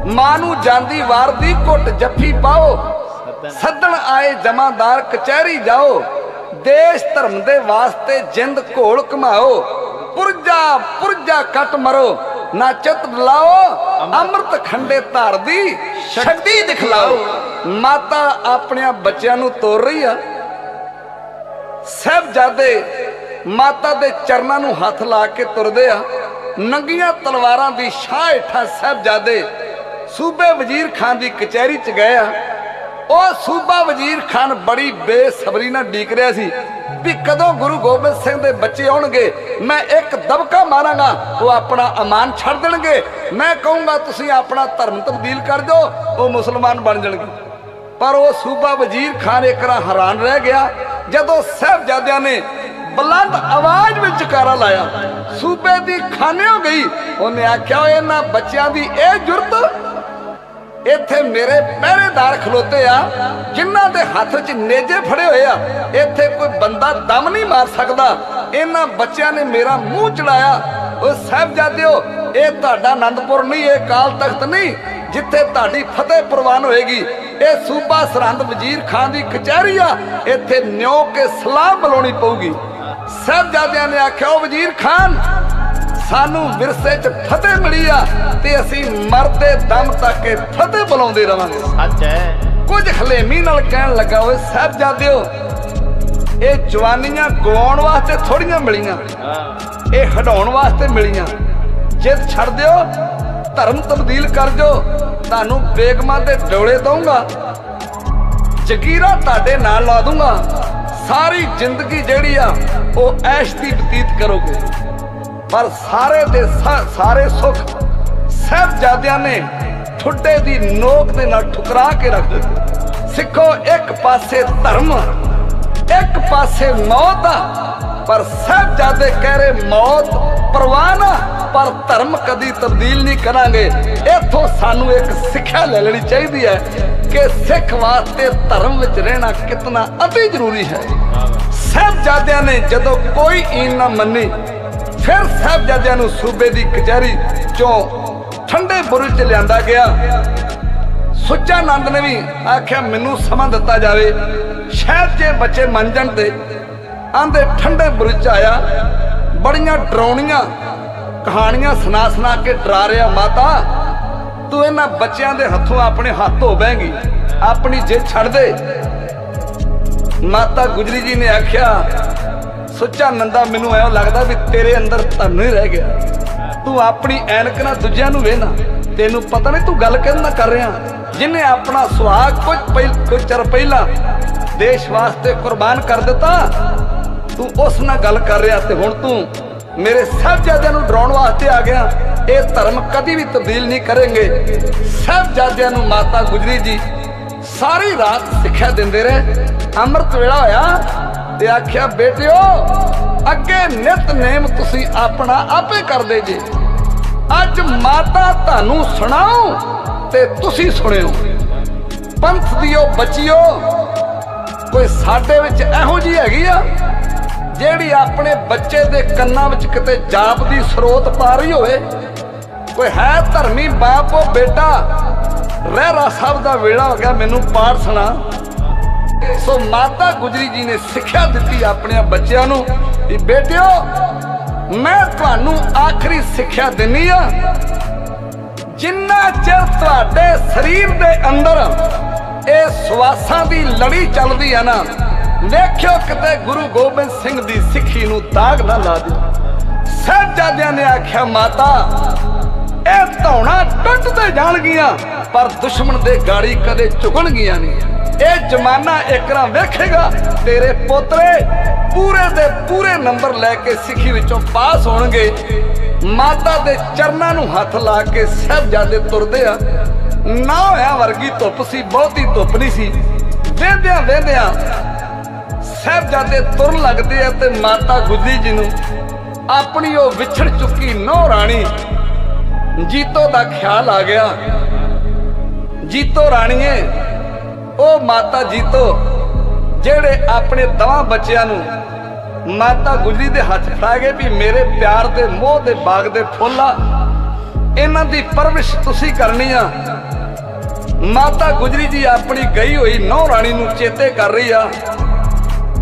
ਮਾਂ ਨੂੰ ਜਾਂਦੀ ਵਾਰ ਦੀ ਘੁੱਟ ਜੱਫੀ ਪਾਓ। ਸੱਦਣ। ਆਏ ਜਮਾਦਾਰ ਕਚਹਿਰੀ ਜਾਓ। ਦੇਸ਼ ਧਰਮ ਦੇ ਵਾਸਤੇ ਜਿੰਦ ਘੋਲ ਕਮਾਓ ਪੁਰਜਾ ਪੁਰਜਾ ਕੱਟ ਮਰੋ। ਨਾ ਚਿਤ ਲਾਓ ਅੰਮ੍ਰਿਤ ਖੰਡੇ ਧਾਰ ਦੀ ਸ਼ਕਤੀ ਦਿਖਲਾਓ। ਮਾਤਾ ਆਪਣਿਆਂ ਬੱਚਿਆਂ ਨੂੰ ਤੋਰ ਰਹੀ ਆ। ਸਾਹਿਬਜ਼ਾਦੇ ਮਾਤਾ ਦੇ ਚਰਨਾਂ ਨੂੰ ਹੱਥ ਲਾ ਕੇ ਤੁਰਦੇ ਆ। ਨੰਗੀਆਂ ਤਲਵਾਰਾਂ ਦੀ ਸ਼ਾਹ ਹੇਠਾਂ ਸਾਹਿਬਜ਼ਾਦੇ ਸੂਬੇ ਵਜ਼ੀਰ ਖਾਨ ਦੀ ਕਚਹਿਰੀ ਚ ਗਏ ਆ। ਉਹ ਸੂਬਾ ਵਜ਼ੀਰ ਖਾਨ ਬੜੀ ਬੇਸਬਰੀ ਨਾਲ ਡੀਕ ਰਿਹਾ ਸੀ ਵੀ ਕਦੋਂ ਗੁਰੂ ਗੋਬਿੰਦ ਸਿੰਘ ਦੇ ਬੱਚੇ ਆਉਣਗੇ। ਮੈਂ ਇੱਕ ਦਬਕਾ ਮਾਰਾਂਗਾ, ਉਹ ਆਪਣਾ ਅਮਾਨ ਛੱਡ ਦੇਣਗੇ। ਮੈਂ ਕਹੂੰਗਾ, ਤੁਸੀਂ ਆਪਣਾ ਧਰਮ ਤਬਦੀਲ ਕਰ ਦਿਓ, ਉਹ ਮੁਸਲਮਾਨ ਬਣ ਜਾਣਗੇ। ਪਰ ਉਹ ਸੂਬਾ ਵਜ਼ੀਰ ਖਾਨ ਇਕਰਾ ਹੈਰਾਨ ਰਹਿ ਗਿਆ। ਜਦੋਂ ਸਾਹਿਬਜ਼ਾਦਿਆਂ ਨੇ ਬੁਲੰਦ ਆਵਾਜ਼ ਵਿੱਚ ਜਕਾਰਾ ਲਾਇਆ। ਸੂਬੇ ਦੀ ਖਾਨਿਓ ਗਈ। ਉਹਨੇ ਆਖਿਆ ਇਹਨਾਂ ਬੱਚਿਆਂ ਦੀ ਇਹ ਜੁਰਤ ਇੱਥੇ ਮੇਰੇ ਪਹਿਰੇਦਾਰ ਖਲੋਤੇ ਆ, ਜਿਨ੍ਹਾਂ ਦੇ ਹੱਥ 'ਚ ਨੇਜੇ ਫੜੇ ਹੋਏ ਆ। ਇੱਥੇ ਕੋਈ ਬੰਦਾ ਦਮ ਨਹੀਂ ਮਾਰ ਸਕਦਾ। ਇਹਨਾਂ ਬੱਚਿਆਂ ਨੇ ਮੇਰਾ ਮੂੰਹ ਚੜਾਇਆ। ਉਹ ਸਾਹਿਬਜ਼ਾਦਿਓ, ਇਹ ਤੁਹਾਡਾ ਆਨੰਦਪੁਰ ਨਹੀਂ, ਇਹ ਕਾਲ ਤਖਤ ਨਹੀਂ, ਜਿੱਥੇ ਤੁਹਾਡੀ ਫਤਿਹ ਪ੍ਰਵਾਨ ਹੋਏਗੀ। ਇਹ ਸੂਬਾ ਸਰਹੰਦ ਵਜ਼ੀਰ ਖਾਨ ਦੀ ਕਚਹਿਰੀ ਆ। ਇੱਥੇ ਨਿਉ ਕੇ ਸਲਾਮ ਬੁਲਾਉਣੀ ਪਊਗੀ। ਸਾਹਿਬਜ਼ਾਦਿਆਂ ਨੇ ਆਖਿਆ ਉਹ ਵਜ਼ੀਰ ਖਾਨ ਸਾਨੂੰ ਵਿਰਸੇ 'ਚ ਫਤਿਹ ਮਿਲੀ ਆ ਤੇ ਅਸੀਂ ਮਰਦੇ ਦਮ ਤੱਕ ਇਹ ਫਤਿਹ ਬੁਲਾਉਂਦੇ ਰਵਾਂਗੇ। ਸੱਚ ਹੈ। ਕੁਝ ਖਲੇਮੀ ਨਾਲ ਕਹਿਣ ਲੱਗਾ ਓਏ ਸਾਹਿਬਜ਼ਾਦਿਓ ਇਹ ਜਵਾਨੀਆਂ ਗਵਾਉਣ ਵਾਸਤੇ ਥੋੜੀਆਂ ਮਿਲੀਆਂ। ਇਹ ਹਟਾਉਣ ਵਾਸਤੇ ਮਿਲੀਆਂ। ਜਿੱਦ ਛੱਡ ਦਿਓ ਧਰਮ ਤਬਦੀਲ ਕਰ ਦਿਓ ਤੁਹਾਨੂੰ ਬੇਗਮਾਂ ਦੇ ਡੋਲੇ ਦਊਂਗਾ। ਜਗੀਰਾ ਤੁਹਾਡੇ ਨਾਲ ਲਾ ਦੂੰਗਾ ਸਾਰੀ ਜ਼ਿੰਦਗੀ ਜਿਹੜੀ ਆ, ਉਹ ਐਸ਼ ਦੀ ਬਤੀਤ ਕਰੋਗੇ। ਪਰ ਸਾਰੇ ਦੇ ਸਾਰੇ ਸੁੱਖ ਸਾਹਿਬਜ਼ਾਦਿਆਂ ਨੇ ਠੁੱਡੇ ਦੀ ਨੋਕ ਦੇ ਨਾਲ ਠੁਕਰਾ ਕੇ ਰੱਖ ਦਿੱਤੇ। ਸਿੱਖੋ, ਇੱਕ ਪਾਸੇ ਧਰਮ, ਇੱਕ ਪਾਸੇ ਮੌਤ ਆ, ਪਰ ਸਾਹਿਬਜ਼ਾਦੇ ਕਹਿ ਰਹੇ, ਮੌਤ ਪਰਵਾਹ ਨਾ, ਪਰ ਧਰਮ ਕਦੀ ਤਬਦੀਲ ਨਹੀਂ ਕਰਾਂਗੇ। ਇੱਥੋਂ ਸਾਨੂੰ ਇੱਕ ਸਿੱਖਿਆ ਲੈ ਲੈਣੀ ਚਾਹੀਦੀ ਹੈ ਕਿ ਸਿੱਖ ਵਾਸਤੇ ਧਰਮ ਵਿੱਚ ਰਹਿਣਾ ਕਿਤਨਾ ਅਤੀ ਜ਼ਰੂਰੀ ਹੈ। ਸਾਹਿਬਜ਼ਾਦਿਆਂ ਨੇ ਜਦੋਂ ਕੋਈ ਈਨ ਨਾ ਮੰਨੀ, ਫਿਰ ਸਾਹਿਬਜ਼ਾਦਿਆਂ ਨੂੰ ਸੂਬੇ ਦੀ ਕਚਹਿਰੀ ਚੋਂ ਠੰਡੇ ਬੁਰਜ ਚ ਲਿਆਂਦਾ ਗਿਆ। ਸੁੱਚਾ ਨੰਦ ਨੇ ਵੀ ਆਖਿਆ, ਮੈਨੂੰ ਸਮਾਂ ਦਿੱਤਾ ਜਾਵੇ। ਸ਼ਾਇਦ ਜੇ ਬੱਚੇ ਮੰਨ ਜਾਣ ਤੇ ਆਂਦੇ, ਠੰਡੇ ਬੁਰਜ ਚ ਆਇਆ। ਬੜੀਆਂ ਡਰਾਉਣੀਆਂ ਕਹਾਣੀਆਂ ਸੁਣਾ ਸੁਣਾ ਕੇ ਡਰਾ ਰਿਹਾ ਮਾਤਾ। ਤੂੰ ਇਹਨਾਂ ਬੱਚਿਆਂ ਦੇ ਹੱਥੋਂ ਆਪਣੇ ਹੱਥ ਧੋ ਬੈਂਗੀ ਆਪਣੀ ਜਿੱਦ ਛੱਡ ਦੇ। ਮਾਤਾ ਗੁਜਰੀ ਜੀ ਨੇ ਆਖਿਆ, ਸੁੱਚਾ ਨੰਦਾ ਮੈਨੂੰ ਐਂ ਲੱਗਦਾ ਵੀ ਤੇਰੇ ਅੰਦਰ ਧਨ ਹੀ ਰਹਿ ਗਿਆ। ਤੂੰ ਆਪਣੀ ਐਨਕ ਨਾਲ ਦੂਜਿਆਂ ਨੂੰ ਵੇਖਣਾ ਤੈਨੂੰ ਪਤਾ ਨਹੀਂ ਤੂੰ ਗੱਲ ਕਿਹਦੇ ਨਾਲ ਕਰ ਰਿਹਾ ਜਿਨੇ ਆਪਣਾ ਸੁਹਾਗ ਕੁਝ ਪਹਿ ਕੁਝ ਚਿਰ ਪਹਿਲਾਂ ਦੇਸ਼ ਵਾਸਤੇ ਕੁਰਬਾਨ ਕਰ ਦਿੱਤਾ ਤੂੰ ਉਸ ਨਾਲ ਗੱਲ ਕਰ ਰਿਹਾ ਤੇ ਹੁਣ ਤੂੰ ਮੇਰੇ ਸਾਹਿਬਜ਼ਾਦਿਆਂ ਨੂੰ ਡਰਾਉਣ ਵਾਸਤੇ ਆ ਗਿਆ। ਇਹ ਧਰਮ ਕਦੀ ਵੀ ਤਬਦੀਲ ਨਹੀਂ ਕਰਾਂਗੇ ਸਾਹਿਬਜ਼ਾਦਿਆਂ ਨੂੰ ਮਾਤਾ ਗੁਜਰੀ ਜੀ ਸਾਰੀ ਰਾਤ ਸਿੱਖਿਆ ਦਿੰਦੇ ਰਹੇ। ਅੰਮ੍ਰਿਤ ਵੇਲਾ ਹੋਇਆ ਤੇ ਆਖਿਆ, ਬੇਟਿਓ, ਅੱਗੇ ਨਿਤਨੇਮ ਤੁਸੀਂ ਆਪਣਾ ਆਪੇ ਕਰਦੇ ਜੇ ਅੱਜ ਮਾਤਾ ਤੁਹਾਨੂੰ ਸੁਣਾਓ ਤੇ ਤੁਸੀਂ ਸੁਣਿਓ। ਪੰਥ ਦਿਓ, ਬੱਚਿਓ। ਕੋਈ ਸਾਡੇ ਵਿੱਚ ਇਹੋ ਜੀ ਹੈਗੀ ਆ ਜਿਹੜੀ ਆਪਣੇ ਬੱਚੇ ਦੇ ਕੰਨਾਂ ਵਿੱਚ ਕਿਤੇ ਜਾਪ ਦੀ ਸਰੋਤ ਪਾ ਰਹੀ ਹੋਵੇ, ਕੋਈ ਹੈ ਧਰਮੀ ਬਾਪ ਉਹ ਬੇਟਾ? ਰਹਿਰਾ ਸਾਹਿਬ ਦਾ ਵੇਲਾ ਹੋ ਗਿਆ, ਮੈਨੂੰ ਪਾਠ ਸੁਣਾ। ਸੋ ਮਾਤਾ ਗੁਜਰੀ ਜੀ ਨੇ ਸਿੱਖਿਆ ਦਿੱਤੀ ਆਪਣੇ ਬੱਚਿਆਂ ਨੂੰ ਵੀ ਬੇਟਿਓ, ਮੈਂ ਤੁਹਾਨੂੰ ਆਖਰੀ ਸਿੱਖਿਆ ਦਿੰਨੀ ਆ। ਜਿੰਨਾ ਚਿਰ ਤੁਹਾਡੇ ਸਰੀਰ ਦੇ ਅੰਦਰ ਇਹ ਸਵਾਸਾਂ ਦੀ ਲੜੀ ਚੱਲਦੀ ਹੈ ਨਾ ਵੇਖਿਓ ਕਿਤੇ ਗੁਰੂ ਗੋਬਿੰਦ ਸਿੰਘ ਦੀ ਸਿੱਖੀ ਨੂੰ ਦਾਗ ਨਾ ਲਾ ਦਿਓ। ਸਾਹਿਬਜ਼ਾਦਿਆਂ ਨੇ ਆਖਿਆ, ਮਾਤਾ, ਇਹ ਧੌਣਾ ਟੁੱਟਦੇ ਜਾਣਗੀਆਂ, ਪਰ ਦੁਸ਼ਮਣ ਦੇ ਗਾੜੀ ਕਦੇ ਝੁਕਣਗੀਆਂ ਨਹੀਂ। ਇਹ ਜ਼ਮਾਨਾ ਇਕਰਾ ਵੇਖੇਗਾ, ਤੇਰੇ ਪੋਤਰੇ ਪੂਰੇ ਦੇ ਪੂਰੇ ਨੰਬਰ ਲੈ ਕੇ ਸਿੱਖੀ ਵਿੱਚੋਂ ਪਾਸ ਹੋਣਗੇ। ਮਾਤਾ ਦੇ ਚਰਨਾਂ ਨੂੰ ਹੱਥ ਲਾ ਕੇ ਸਾਹਿਬਜ਼ਾਦੇ ਤੁਰਦੇ ਆ। ਨਾ ਹੋਇਆ ਵਰਗੀ ਧੁੱਪ ਸੀ, ਬਹੁਤੀ ਧੁੱਪ ਨਹੀਂ ਸੀ। ਵੇਂਦਿਆਂ ਵੇਂਦਿਆਂ ਸਾਹਿਬਜ਼ਾਦੇ ਤੁਰਨ ਲੱਗਦੇ ਆ ਤੇ ਮਾਤਾ ਗੁਜਰੀ ਜੀ ਨੂੰ ਆਪਣੀ ਉਹ ਵਿਛੜ ਚੁੱਕੀ ਨੌ ਰਾਣੀ ਜੀਤੋ ਦਾ ਖਿਆਲ ਆ ਗਿਆ। ਜੀਤੋ ਰਾਣੀਏ, ਉਹ ਮਾਤਾ ਜੀਤੋ ਜਿਹੜੇ ਆਪਣੇ ਦਵਾਂ ਬੱਚਿਆਂ ਨੂੰ ਮਾਤਾ ਗੁਜਰੀ ਦੇ ਹੱਥ ਫੜਾ ਗਏ ਵੀ ਮੇਰੇ ਪਿਆਰ ਦੇ ਮੋਹ ਦੇ ਬਾਗ ਦੇ ਫੁੱਲ ਆ, ਇਹਨਾਂ ਦੀ ਪਰਵਰਿਸ਼ ਤੁਸੀਂ ਕਰਨੀ ਆ। ਮਾਤਾ ਗੁਜਰੀ ਜੀ ਆਪਣੀ ਗਈ ਹੋਈ ਨੌ ਰਾਣੀ ਨੂੰ ਚੇਤੇ ਕਰ ਰਹੀ ਆ।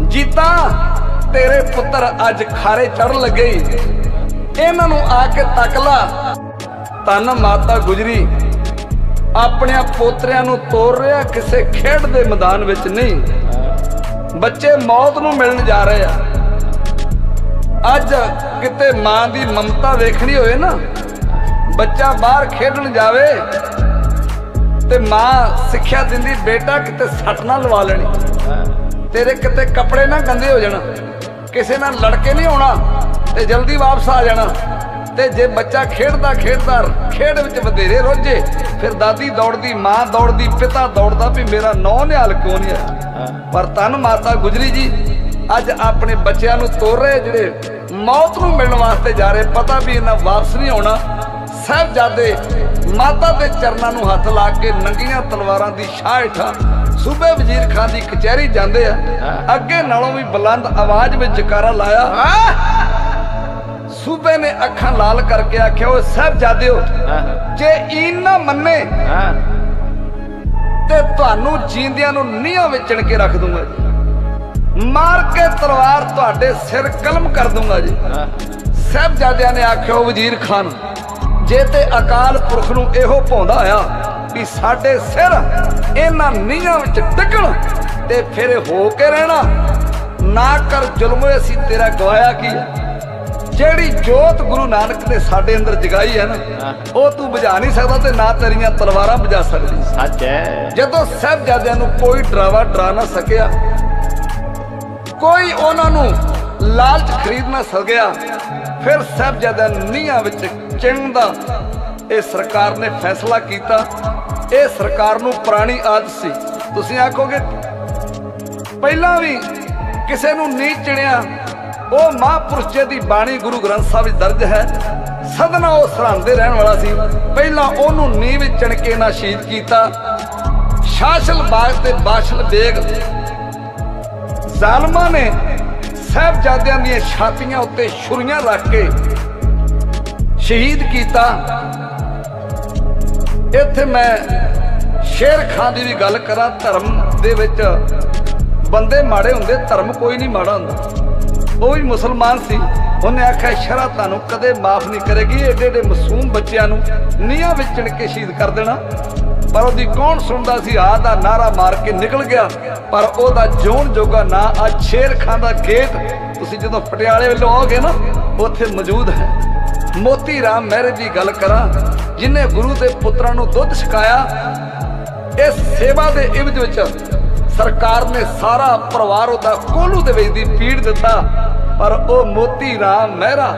ਜੀਤਾ, ਤੇਰੇ ਪੁੱਤਰ ਅੱਜ ਖਾਰੇ ਚੜਨ ਲੱਗੇ ਇਹਨਾਂ ਨੂੰ ਆ ਕੇ ਤੱਕ ਲਾ। ਤਨ ਮਾਤਾ ਗੁਜਰੀ, ਆਪਣਿਆਂ ਪੋਤਰਿਆਂ ਨੂੰ ਤੋਰ ਰਿਹਾ ਕਿਸੇ ਖੇਡ ਦੇ ਮੈਦਾਨ ਵਿੱਚ ਨਹੀਂ। ਬੱਚੇ ਮੌਤ ਨੂੰ ਮਿਲਣ ਜਾ ਰਹੇ ਆ। ਅੱਜ ਕਿਤੇ ਮਾਂ ਦੀ ਮਮਤਾ ਵੇਖਣੀ ਹੋਵੇ ਨਾ, ਬੱਚਾ ਬਾਹਰ ਖੇਡਣ ਜਾਵੇ, ਤੇ ਮਾਂ ਸਿੱਖਿਆ ਦਿੰਦੀ ਬੇਟਾ ਕਿਤੇ ਸੱਟ ਨਾ ਲਵਾ ਲੈਣੀ। ਤੇਰੇ ਕਿਤੇ ਕੱਪੜੇ ਨਾ ਗੰਦੇ ਹੋ ਜਾਣ। ਕਿਸੇ ਨਾਲ ਲੜ ਕੇ ਨਹੀਂ ਆਉਣਾ ਤੇ ਜਲਦੀ ਵਾਪਸ ਆ ਜਾਣਾ। ਤੇ ਜੇ ਬੱਚਾ ਖੇਡਦਾ ਖੇਡਦਾ ਖੇਡ ਵਿੱਚ ਵਧੇਰੇ ਰੋਝੇ, ਫਿਰ ਦਾਦੀ ਦੌੜਦੀ, ਮਾਂ ਦੌੜਦੀ, ਪਿਤਾ ਦੌੜਦਾ ਵੀ ਮੇਰਾ ਨੌ ਨਿਹਾਲ ਕਿਉਂ ਨਹੀਂ ਪਰ ਤਨ ਮਾਤਾ ਗੁਜਰੀ ਜੀ, ਅੱਜ ਆਪਣੇ ਬੱਚਿਆਂ ਨੂੰ ਤੋਰ ਰਹੇ ਜਿਹੜੇ ਮੌਤ ਨੂੰ ਮਿਲਣ ਵਾਸਤੇ ਜਾ ਰਹੇ, ਪਤਾ ਵੀ ਇਹਨਾਂ ਵਾਪਸ ਨਹੀਂ ਆਉਣਾ ਸਾਹਿਬਜ਼ਾਦੇ ਮਾਤਾ ਦੇ ਚਰਨਾਂ ਨੂੰ ਹੱਥ ਲਾ ਕੇ ਨੰਗੀਆਂ ਤਲਵਾਰਾਂ ਦੀ ਛਾਂ ਹੇਠਾਂ ਸੂਬੇ ਵਜ਼ੀਰ ਖਾਨ ਦੀ ਕਚਹਿਰੀ ਜਾਂਦੇ ਆ। ਅੱਗੇ ਨਾਲੋਂ ਵੀ ਬੁਲੰਦ ਆਵਾਜ਼ ਵਿੱਚ ਜਕਾਰਾ ਲਾਇਆ। ਸੂਬੇ ਨੇ ਅੱਖਾਂ ਲਾਲ ਕਰਕੇ ਆਖਿਆ ਓਏ ਸਾਹਿਬਜ਼ਾਦਿਓ ਜੇ ਈਨ ਨਾ ਮੰਨੇ ਤੇ ਤੁਹਾਨੂੰ ਜੀਂਦਿਆਂ ਨੂੰ ਨੀਹਾਂ ਵਿੱਚ ਚਿਣ ਕੇ ਰੱਖ ਦੂੰਗਾ ਜੀ। ਮਾਰ ਕੇ ਤਲਵਾਰ ਤੁਹਾਡੇ ਸਿਰ ਕਲਮ ਕਰ ਦੂੰਗਾ ਜੀ। ਸਾਹਿਬਜ਼ਾਦਿਆਂ ਨੇ ਆਖਿਆ "ਓ ਵਜ਼ੀਰ ਖਾਨ ਜੇ ਤੇ ਅਕਾਲ ਪੁਰਖ ਨੂੰ ਇਹੋ ਪਾਉਂਦਾ ਆ ਵੀ ਸਾਡੇ ਸਿਰ ਇਹਨਾਂ ਨੀਹਾਂ ਵਿੱਚ ਡਿੱਗਣ ਤੇ ਫਿਰ ਹੋ ਕੇ ਰਹਿਣਾ। ਨਾ ਕਰ ਜ਼ੁਲਮ ਅਸੀਂ ਤੇਰਾ ਗਵਾਇਆ ਕੀ? ਜਿਹੜੀ ਜੋਤ ਗੁਰੂ ਨਾਨਕ ਨੇ ਸਾਡੇ ਅੰਦਰ ਜਗਾਈ ਹੈ ਨਾ ਉਹ ਤੂੰ ਬੁਝਾ ਨਹੀਂ ਸਕਦਾ ਤੇ ਨਾ ਤੇਰੀਆਂ ਤਲਵਾਰਾਂ ਬੁਝਾ ਸਕਦੀ। ਸੱਚ ਹੈ। ਜਦੋਂ ਸਾਹਿਬਜ਼ਾਦਿਆਂ ਨੂੰ ਕੋਈ ਡਰਾਵਾ ਡਰਾ ਨਾ ਸਕਿਆ ਕੋਈ ਉਹਨਾਂ ਨੂੰ ਲਾਲਚ ਖਰੀਦ ਨਾ ਸਕਿਆ ਫਿਰ ਸਾਹਿਬਜ਼ਾਦਿਆਂ ਨੀਹਾਂ ਵਿੱਚ ਚਿਣ ਦਾ ਇਹ ਸਰਕਾਰ ਨੇ ਫੈਸਲਾ ਕੀਤਾ। ਇਹ ਸਰਕਾਰ ਨੂੰ ਪੁਰਾਣੀ ਆਦਤ ਸੀ। ਤੁਸੀਂ ਆਖੋਗੇ, ਪਹਿਲਾਂ ਵੀ ਕਿਸੇ ਨੂੰ ਨਹੀਂ ਚਿਣਿਆ। ਉਹ ਮਹਾਂਪੁਰਸ਼ ਜੀ ਦੀ ਬਾਣੀ ਗੁਰੂ ਗ੍ਰੰਥ ਸਾਹਿਬ ਵਿੱਚ ਦਰਜ ਹੈ। ਸਦਨਾ ਉਹ ਸਰਹੰਦ ਰਹਿਣ ਵਾਲਾ ਸੀ। ਪਹਿਲਾਂ ਉਹਨੂੰ ਨੀਂਹ ਵਿੱਚ ਚਿਣ ਕੇ ਨਾ ਸ਼ਹੀਦ ਕੀਤਾ। ਸ਼ਾਸਲ ਬਾਗ ਤੇ ਬਾਸ਼ਲ ਬੇਗ। ਜ਼ਾਲਮਾਂ ਨੇ ਸਾਹਿਬਜ਼ਾਦਿਆਂ ਦੀਆਂ ਛਾਤੀਆਂ ਉੱਤੇ ਛੁਰੀਆਂ ਰੱਖ ਕੇ ਸ਼ਹੀਦ ਕੀਤਾ। ਇੱਥੇ ਮੈਂ ਸ਼ੇਰ ਖਾਨ ਦੀ ਵੀ ਗੱਲ ਕਰਾਂ, ਧਰਮ ਦੇ ਵਿੱਚ ਬੰਦੇ ਮਾੜੇ ਹੁੰਦੇ, ਧਰਮ ਕੋਈ ਨਹੀਂ ਮਾੜਾ ਹੁੰਦਾ। ਉਹ ਵੀ ਮੁਸਲਮਾਨ ਸੀ, ਉਹਨੇ ਆਖਿਆ, ਸ਼ਰਾ ਤੁਹਾਨੂੰ ਕਦੇ ਮਾਫ ਨਹੀਂ ਕਰੇਗੀ, ਏਡੇ ਏਡੇ ਮਾਸੂਮ ਬੱਚਿਆਂ ਨੂੰ ਨੀਹਾਂ ਵਿੱਚ ਚਿਣ ਕੇ ਸ਼ਹੀਦ ਕਰ ਦੇਣਾ। ਪਰ ਉਹਦੀ ਕੌਣ ਸੁਣਦਾ ਸੀ ਆ ਦਾ ਨਾਰਾ ਮਾਰ ਕੇ ਨਿਕਲ ਗਿਆ, ਪਰ ਉਹਦਾ ਜੋਨ ਜੋਗਾ ਨਾ ਆ ਸ਼ੇਰ ਖਾਨ ਦਾ ਗੇਟ। ਤੁਸੀਂ ਜਦੋਂ ਪਟਿਆਲੇ ਵੱਲੋਂ ਆਓਗੇ ਨਾ, ਉੱਥੇ ਮੌਜੂਦ ਹੈ। ਮੋਤੀ ਰਾਮ ਮਹਿਰੇ ਦੀ ਗੱਲ ਕਰਾਂ ਜਿਨੇ ਗੁਰੂ ਦੇ ਪੁੱਤਰਾਂ ਨੂੰ ਦੁੱਧ ਛਕਾਇਆ, ਇਸ ਸੇਵਾ ਦੇ ਇਵਜ ਵਿੱਚ ਸਰਕਾਰ ਨੇ ਸਾਰਾ ਪਰਿਵਾਰ ਉਹਦਾ ਕੋਲੂ ਦੇ ਵਿੱਚ ਦੀ ਪੀੜ ਦਿੱਤਾ, ਪਰ ਉਹ ਮੋਤੀ ਰਾਮ ਮਹਿਰਾ,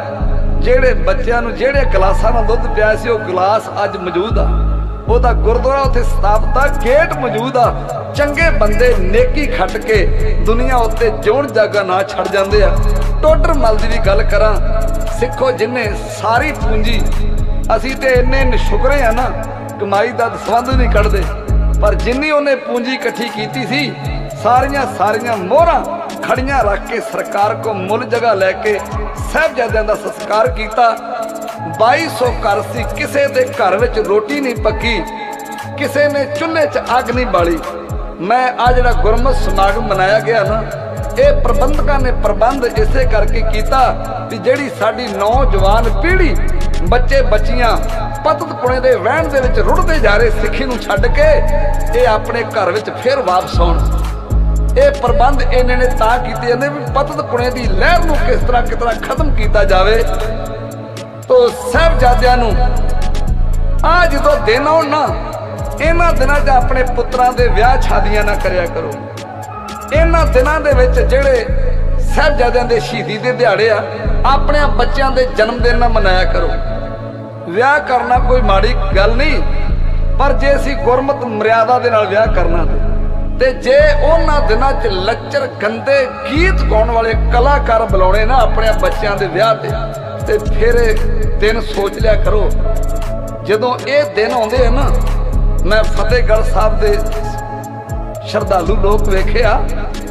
ਜਿਹੜੇ ਬੱਚਿਆਂ ਨੂੰ ਜਿਹੜੇ ਗਲਾਸਾਂ ਨਾਲ ਦੁੱਧ ਪਿਆ ਸੀ, ਉਹ ਗਲਾਸ ਅੱਜ ਮੌਜੂਦ ਆ। ਉਹਦਾ ਗੁਰਦੁਆਰਾ ਉੱਥੇ ਸਥਾਪਿਤ ਆ, ਗੇਟ ਮੌਜੂਦ ਆ। ਚੰਗੇ ਬੰਦੇ ਨੇਕੀ ਖੱਟ ਕੇ ਦੁਨੀਆ ਉੱਤੇ ਜੋਣ ਜਾਗਾ ਨਾ ਛੱਡ ਜਾਂਦੇ ਆ। ਟੋਡਰ ਮਲ ਦੀ ਵੀ ਗੱਲ ਕਰਾਂ, ਸਿੱਖੋ ਜਿਨੇ ਸਾਰੀ ਪੂੰਜੀ ਅਸੀਂ ਤੇ ਇੰਨੇ ਨਿਸ਼ੁਕਰੇ ਆ ਨਾ, ਕਮਾਈ ਦਾ ਸੰਬੰਧ ਨਹੀਂ ਕੱਢਦੇ। ਪਰ ਜਿੰਨੀ ਉਹਨੇ ਪੂੰਜੀ ਇਕੱਠੀ ਕੀਤੀ ਸੀ, ਸਾਰੀਆਂ ਸਾਰੀਆਂ ਮੋਹਰਾਂ ਖੜੀਆਂ ਰੱਖ ਕੇ ਸਰਕਾਰ ਕੋ ਮੁੱਲ ਜਗ੍ਹਾ ਲੈ ਕੇ ਸਾਹਿਬਜ਼ਾਦਿਆਂ ਦਾ ਸੰਸਕਾਰ ਕੀਤਾ। 2200 ਘਰ ਸੀ, ਕਿਸੇ ਦੇ ਘਰ ਵਿੱਚ ਰੋਟੀ ਨਹੀਂ ਪੱਕੀ, ਕਿਸੇ ਨੇ ਚੁੱਲ੍ਹੇ 'ਚ ਅੱਗ ਨਹੀਂ ਬਾਲੀ। ਮੈਂ ਆ ਜਿਹੜਾ ਗੁਰਮਤ ਸਮਾਗਮ ਮਨਾਇਆ ਗਿਆ ਨਾ, ਇਹ ਪ੍ਰਬੰਧਕਾਂ ਨੇ ਪ੍ਰਬੰਧ ਇਸੇ ਕਰਕੇ ਕੀਤਾ ਕਿ ਜਿਹੜੀ ਸਾਡੀ ਨੌਜਵਾਨ ਪੀੜ੍ਹੀ ਬੱਚੇ ਬੱਚੀਆਂ ਪਤਤ ਦੇ ਵਹਿਣ ਦੇ ਵਿੱਚ ਰੁੜਦੇ ਜਾ ਰਹੇ ਸਿੱਖੀ ਨੂੰ ਛੱਡ ਕੇ ਇਹ ਆਪਣੇ ਘਰ ਵਿੱਚ ਫਿਰ ਵਾਪਸ ਆਉਣ। ਇਹ ਪ੍ਰਬੰਧ ਇਹਨਾਂ ਨੇ ਤਾਂ ਕੀਤੇ ਜਾਂਦੇ ਵੀ ਪਤਤ ਦੀ ਲਹਿਰ ਨੂੰ ਕਿਸ ਤਰ੍ਹਾਂ ਕਿਤਨਾ ਖਤਮ ਕੀਤਾ ਜਾਵੇ। ਤੋ ਸਾਹਿਬਜ਼ਾਦਿਆਂ ਨੂੰ ਆ ਜਦੋਂ ਦਿਨ ਆਉਣ ਨਾ, ਇਹਨਾਂ ਦਿਨਾਂ 'ਚ ਆਪਣੇ ਪੁੱਤਰਾਂ ਦੇ ਵਿਆਹ ਸ਼ਾਦੀਆਂ ਨਾ ਕਰਿਆ ਕਰੋ। ਇਹਨਾਂ ਦਿਨਾਂ ਦੇ ਵਿੱਚ ਜਿਹੜੇ ਸਾਹਿਬਜ਼ਾਦਿਆਂ ਦੇ ਸ਼ਹੀਦੀ ਦੇ ਦਿਹਾੜੇ ਆ ਆਪਣੇ ਬੱਚਿਆਂ ਦੇ ਜਨਮ ਦਿਨ ਨਾ ਮਨਾਇਆ ਕਰੋ। ਵਿਆਹ ਕਰਨਾ ਕੋਈ ਮਾੜੀ ਗੱਲ ਨਹੀਂ, ਪਰ ਜੇ ਅਸੀਂ ਗੁਰਮਤ ਮਰਿਆਦਾ ਦੇ ਨਾਲ ਵਿਆਹ ਕਰਨਾ ਤੇ ਜੇ ਉਹਨਾਂ ਦਿਨਾਂ 'ਚ ਲੱਚਰ, ਗੰਦੇ ਗੀਤ ਗਾਉਣ ਵਾਲੇ ਕਲਾਕਾਰ ਬੁਲਾਉਣੇ ਨਾ ਆਪਣੇ ਬੱਚਿਆਂ ਦੇ ਵਿਆਹ ਤੇ ਤੇ ਫਿਰ ਇਹ ਦਿਨ ਸੋਚ ਲਿਆ ਕਰੋ। ਜਦੋਂ ਇਹ ਦਿਨ ਆਉਂਦੇ ਆ ਨਾ, ਮੈਂ ਫਤਿਹਗੜ੍ਹ ਸਾਹਿਬ ਦੇ ਸ਼ਰਧਾਲੂ ਲੋਕ ਵੇਖਿਆ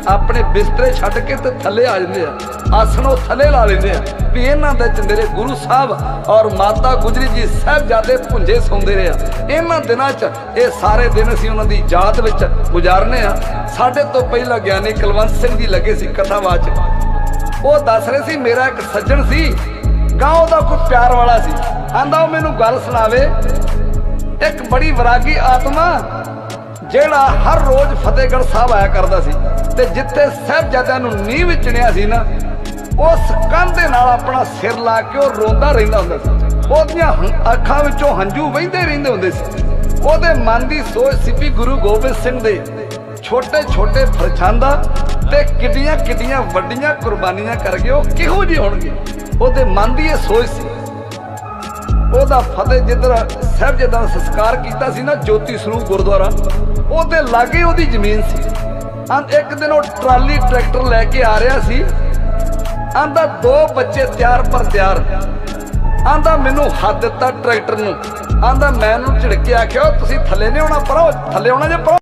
ਆਪਣੇ ਬਿਸਤਰੇ ਛੱਡ ਕੇ ਤੇ ਥੱਲੇ ਆ ਜਾਂਦੇ ਆ। ਆਸਣੋਂ ਥੱਲੇ ਲਾ ਲੈਂਦੇ ਆ। ਵੀ ਇਹਨਾਂ ਦੇ ਚ ਮੇਰੇ ਗੁਰੂ ਸਾਹਿਬ ਔਰ ਮਾਤਾ ਗੁਜਰੀ ਜੀ ਸਾਹਿਬਜ਼ਾਦੇ ਭੁੰਜੇ ਸੌਂਦੇ ਰਹੇ ਆ। ਇਹਨਾਂ ਦਿਨਾਂ 'ਚ, ਇਹ ਸਾਰੇ ਦਿਨ ਅਸੀਂ ਉਹਨਾਂ ਦੀ ਯਾਦ ਵਿੱਚ ਗੁਜ਼ਾਰਨੇ ਆ। ਸਾਡੇ ਤੋਂ ਪਹਿਲਾਂ ਗਿਆਨੀ ਕੁਲਵੰਤ ਸਿੰਘ ਜੀ ਲੱਗੇ ਸੀ ਕਥਾਵਾਚਕ ਉਹ ਦੱਸ ਰਹੇ ਸੀ, ਮੇਰਾ ਇੱਕ ਸੱਜਣ ਸੀ ਗਾਉਂ ਦਾ ਕੋਈ ਪਿਆਰ ਵਾਲਾ ਸੀ। ਆਂਦਾ, ਉਹ ਮੈਨੂੰ ਗੱਲ ਸੁਣਾਵੇ। ਇੱਕ ਬੜੀ ਵਿਰਾਗੀ ਆਤਮਾ, ਜਿਹੜਾ ਹਰ ਰੋਜ਼ ਫਤਿਹਗੜ੍ਹ ਸਾਹਿਬ ਆਇਆ ਕਰਦਾ ਸੀ। ਤੇ ਜਿੱਥੇ ਸਾਹਿਬਜ਼ਾਦਿਆਂ ਨੂੰ ਨੀਂਹ ਵਿੱਚ ਚਿਣਿਆ ਸੀ ਨਾ, ਉਸ ਕੰਧ ਦੇ ਨਾਲ ਆਪਣਾ ਸਿਰ ਲਾ ਕੇ ਉਹ ਰੋਂਦਾ ਰਹਿੰਦਾ ਹੁੰਦਾ ਸੀ। ਉਹਦੀਆਂ ਅੱਖਾਂ ਵਿੱਚੋਂ ਹੰਝੂ ਵਹਿੰਦੇ ਰਹਿੰਦੇ ਹੁੰਦੇ ਸੀ। ਉਹਦੇ ਮਨ ਦੀ ਸੋਚ ਸੀ ਵੀ ਗੁਰੂ ਗੋਬਿੰਦ ਸਿੰਘ ਦੇ ਛੋਟੇ ਛੋਟੇ ਫਰਜ਼ੰਦਾ ਤੇ ਕਿੱਡੀਆਂ ਕਿੱਡੀਆਂ ਵੱਡੀਆਂ ਕੁਰਬਾਨੀਆਂ ਕਰ ਗਏ ਉਹ ਕਿਹੋ ਜਿਹੇ ਹੋਣਗੇ। ਉਹਦੇ ਮਨ ਦੀ ਇਹ ਸੋਚ ਸੀ। ਉਹਦਾ ਫਤਿਹ ਜਿੱਧਰ ਸਾਹਿਬਜ਼ਾਦਾ ਦਾ ਸੰਸਕਾਰ ਕੀਤਾ ਸੀ ਨਾ ਜੋਤੀ ਸਰੂਪ ਗੁਰਦੁਆਰਾ, ਉਹਦੇ ਲਾਗੇ ਉਹਦੀ ਜ਼ਮੀਨ ਸੀ। ਆਂ ਇੱਕ ਦਿਨ ਉਹ ਟਰਾਲੀ ਟਰੈਕਟਰ ਲੈ ਕੇ ਆ ਰਿਹਾ ਸੀ। ਆਂਦਾ ਦੋ ਬੱਚੇ ਤਿਆਰ ਪਰ ਤਿਆਰ। ਆਂਦਾ ਮੈਨੂੰ ਹੱਥ ਦਿੱਤਾ ਟਰੈਕਟਰ ਨੂੰ। ਆਂਦਾ ਮੈਂ ਉਹਨੂੰ ਝਿੜਕੇ ਆਖਿਆ ਤੁਸੀਂ ਥੱਲੇ ਨਹੀਂ ਆਉਣਾ, ਪਰੋ, ਥੱਲੇ ਆਉਣਾ ਜੇ ਪਰੋ?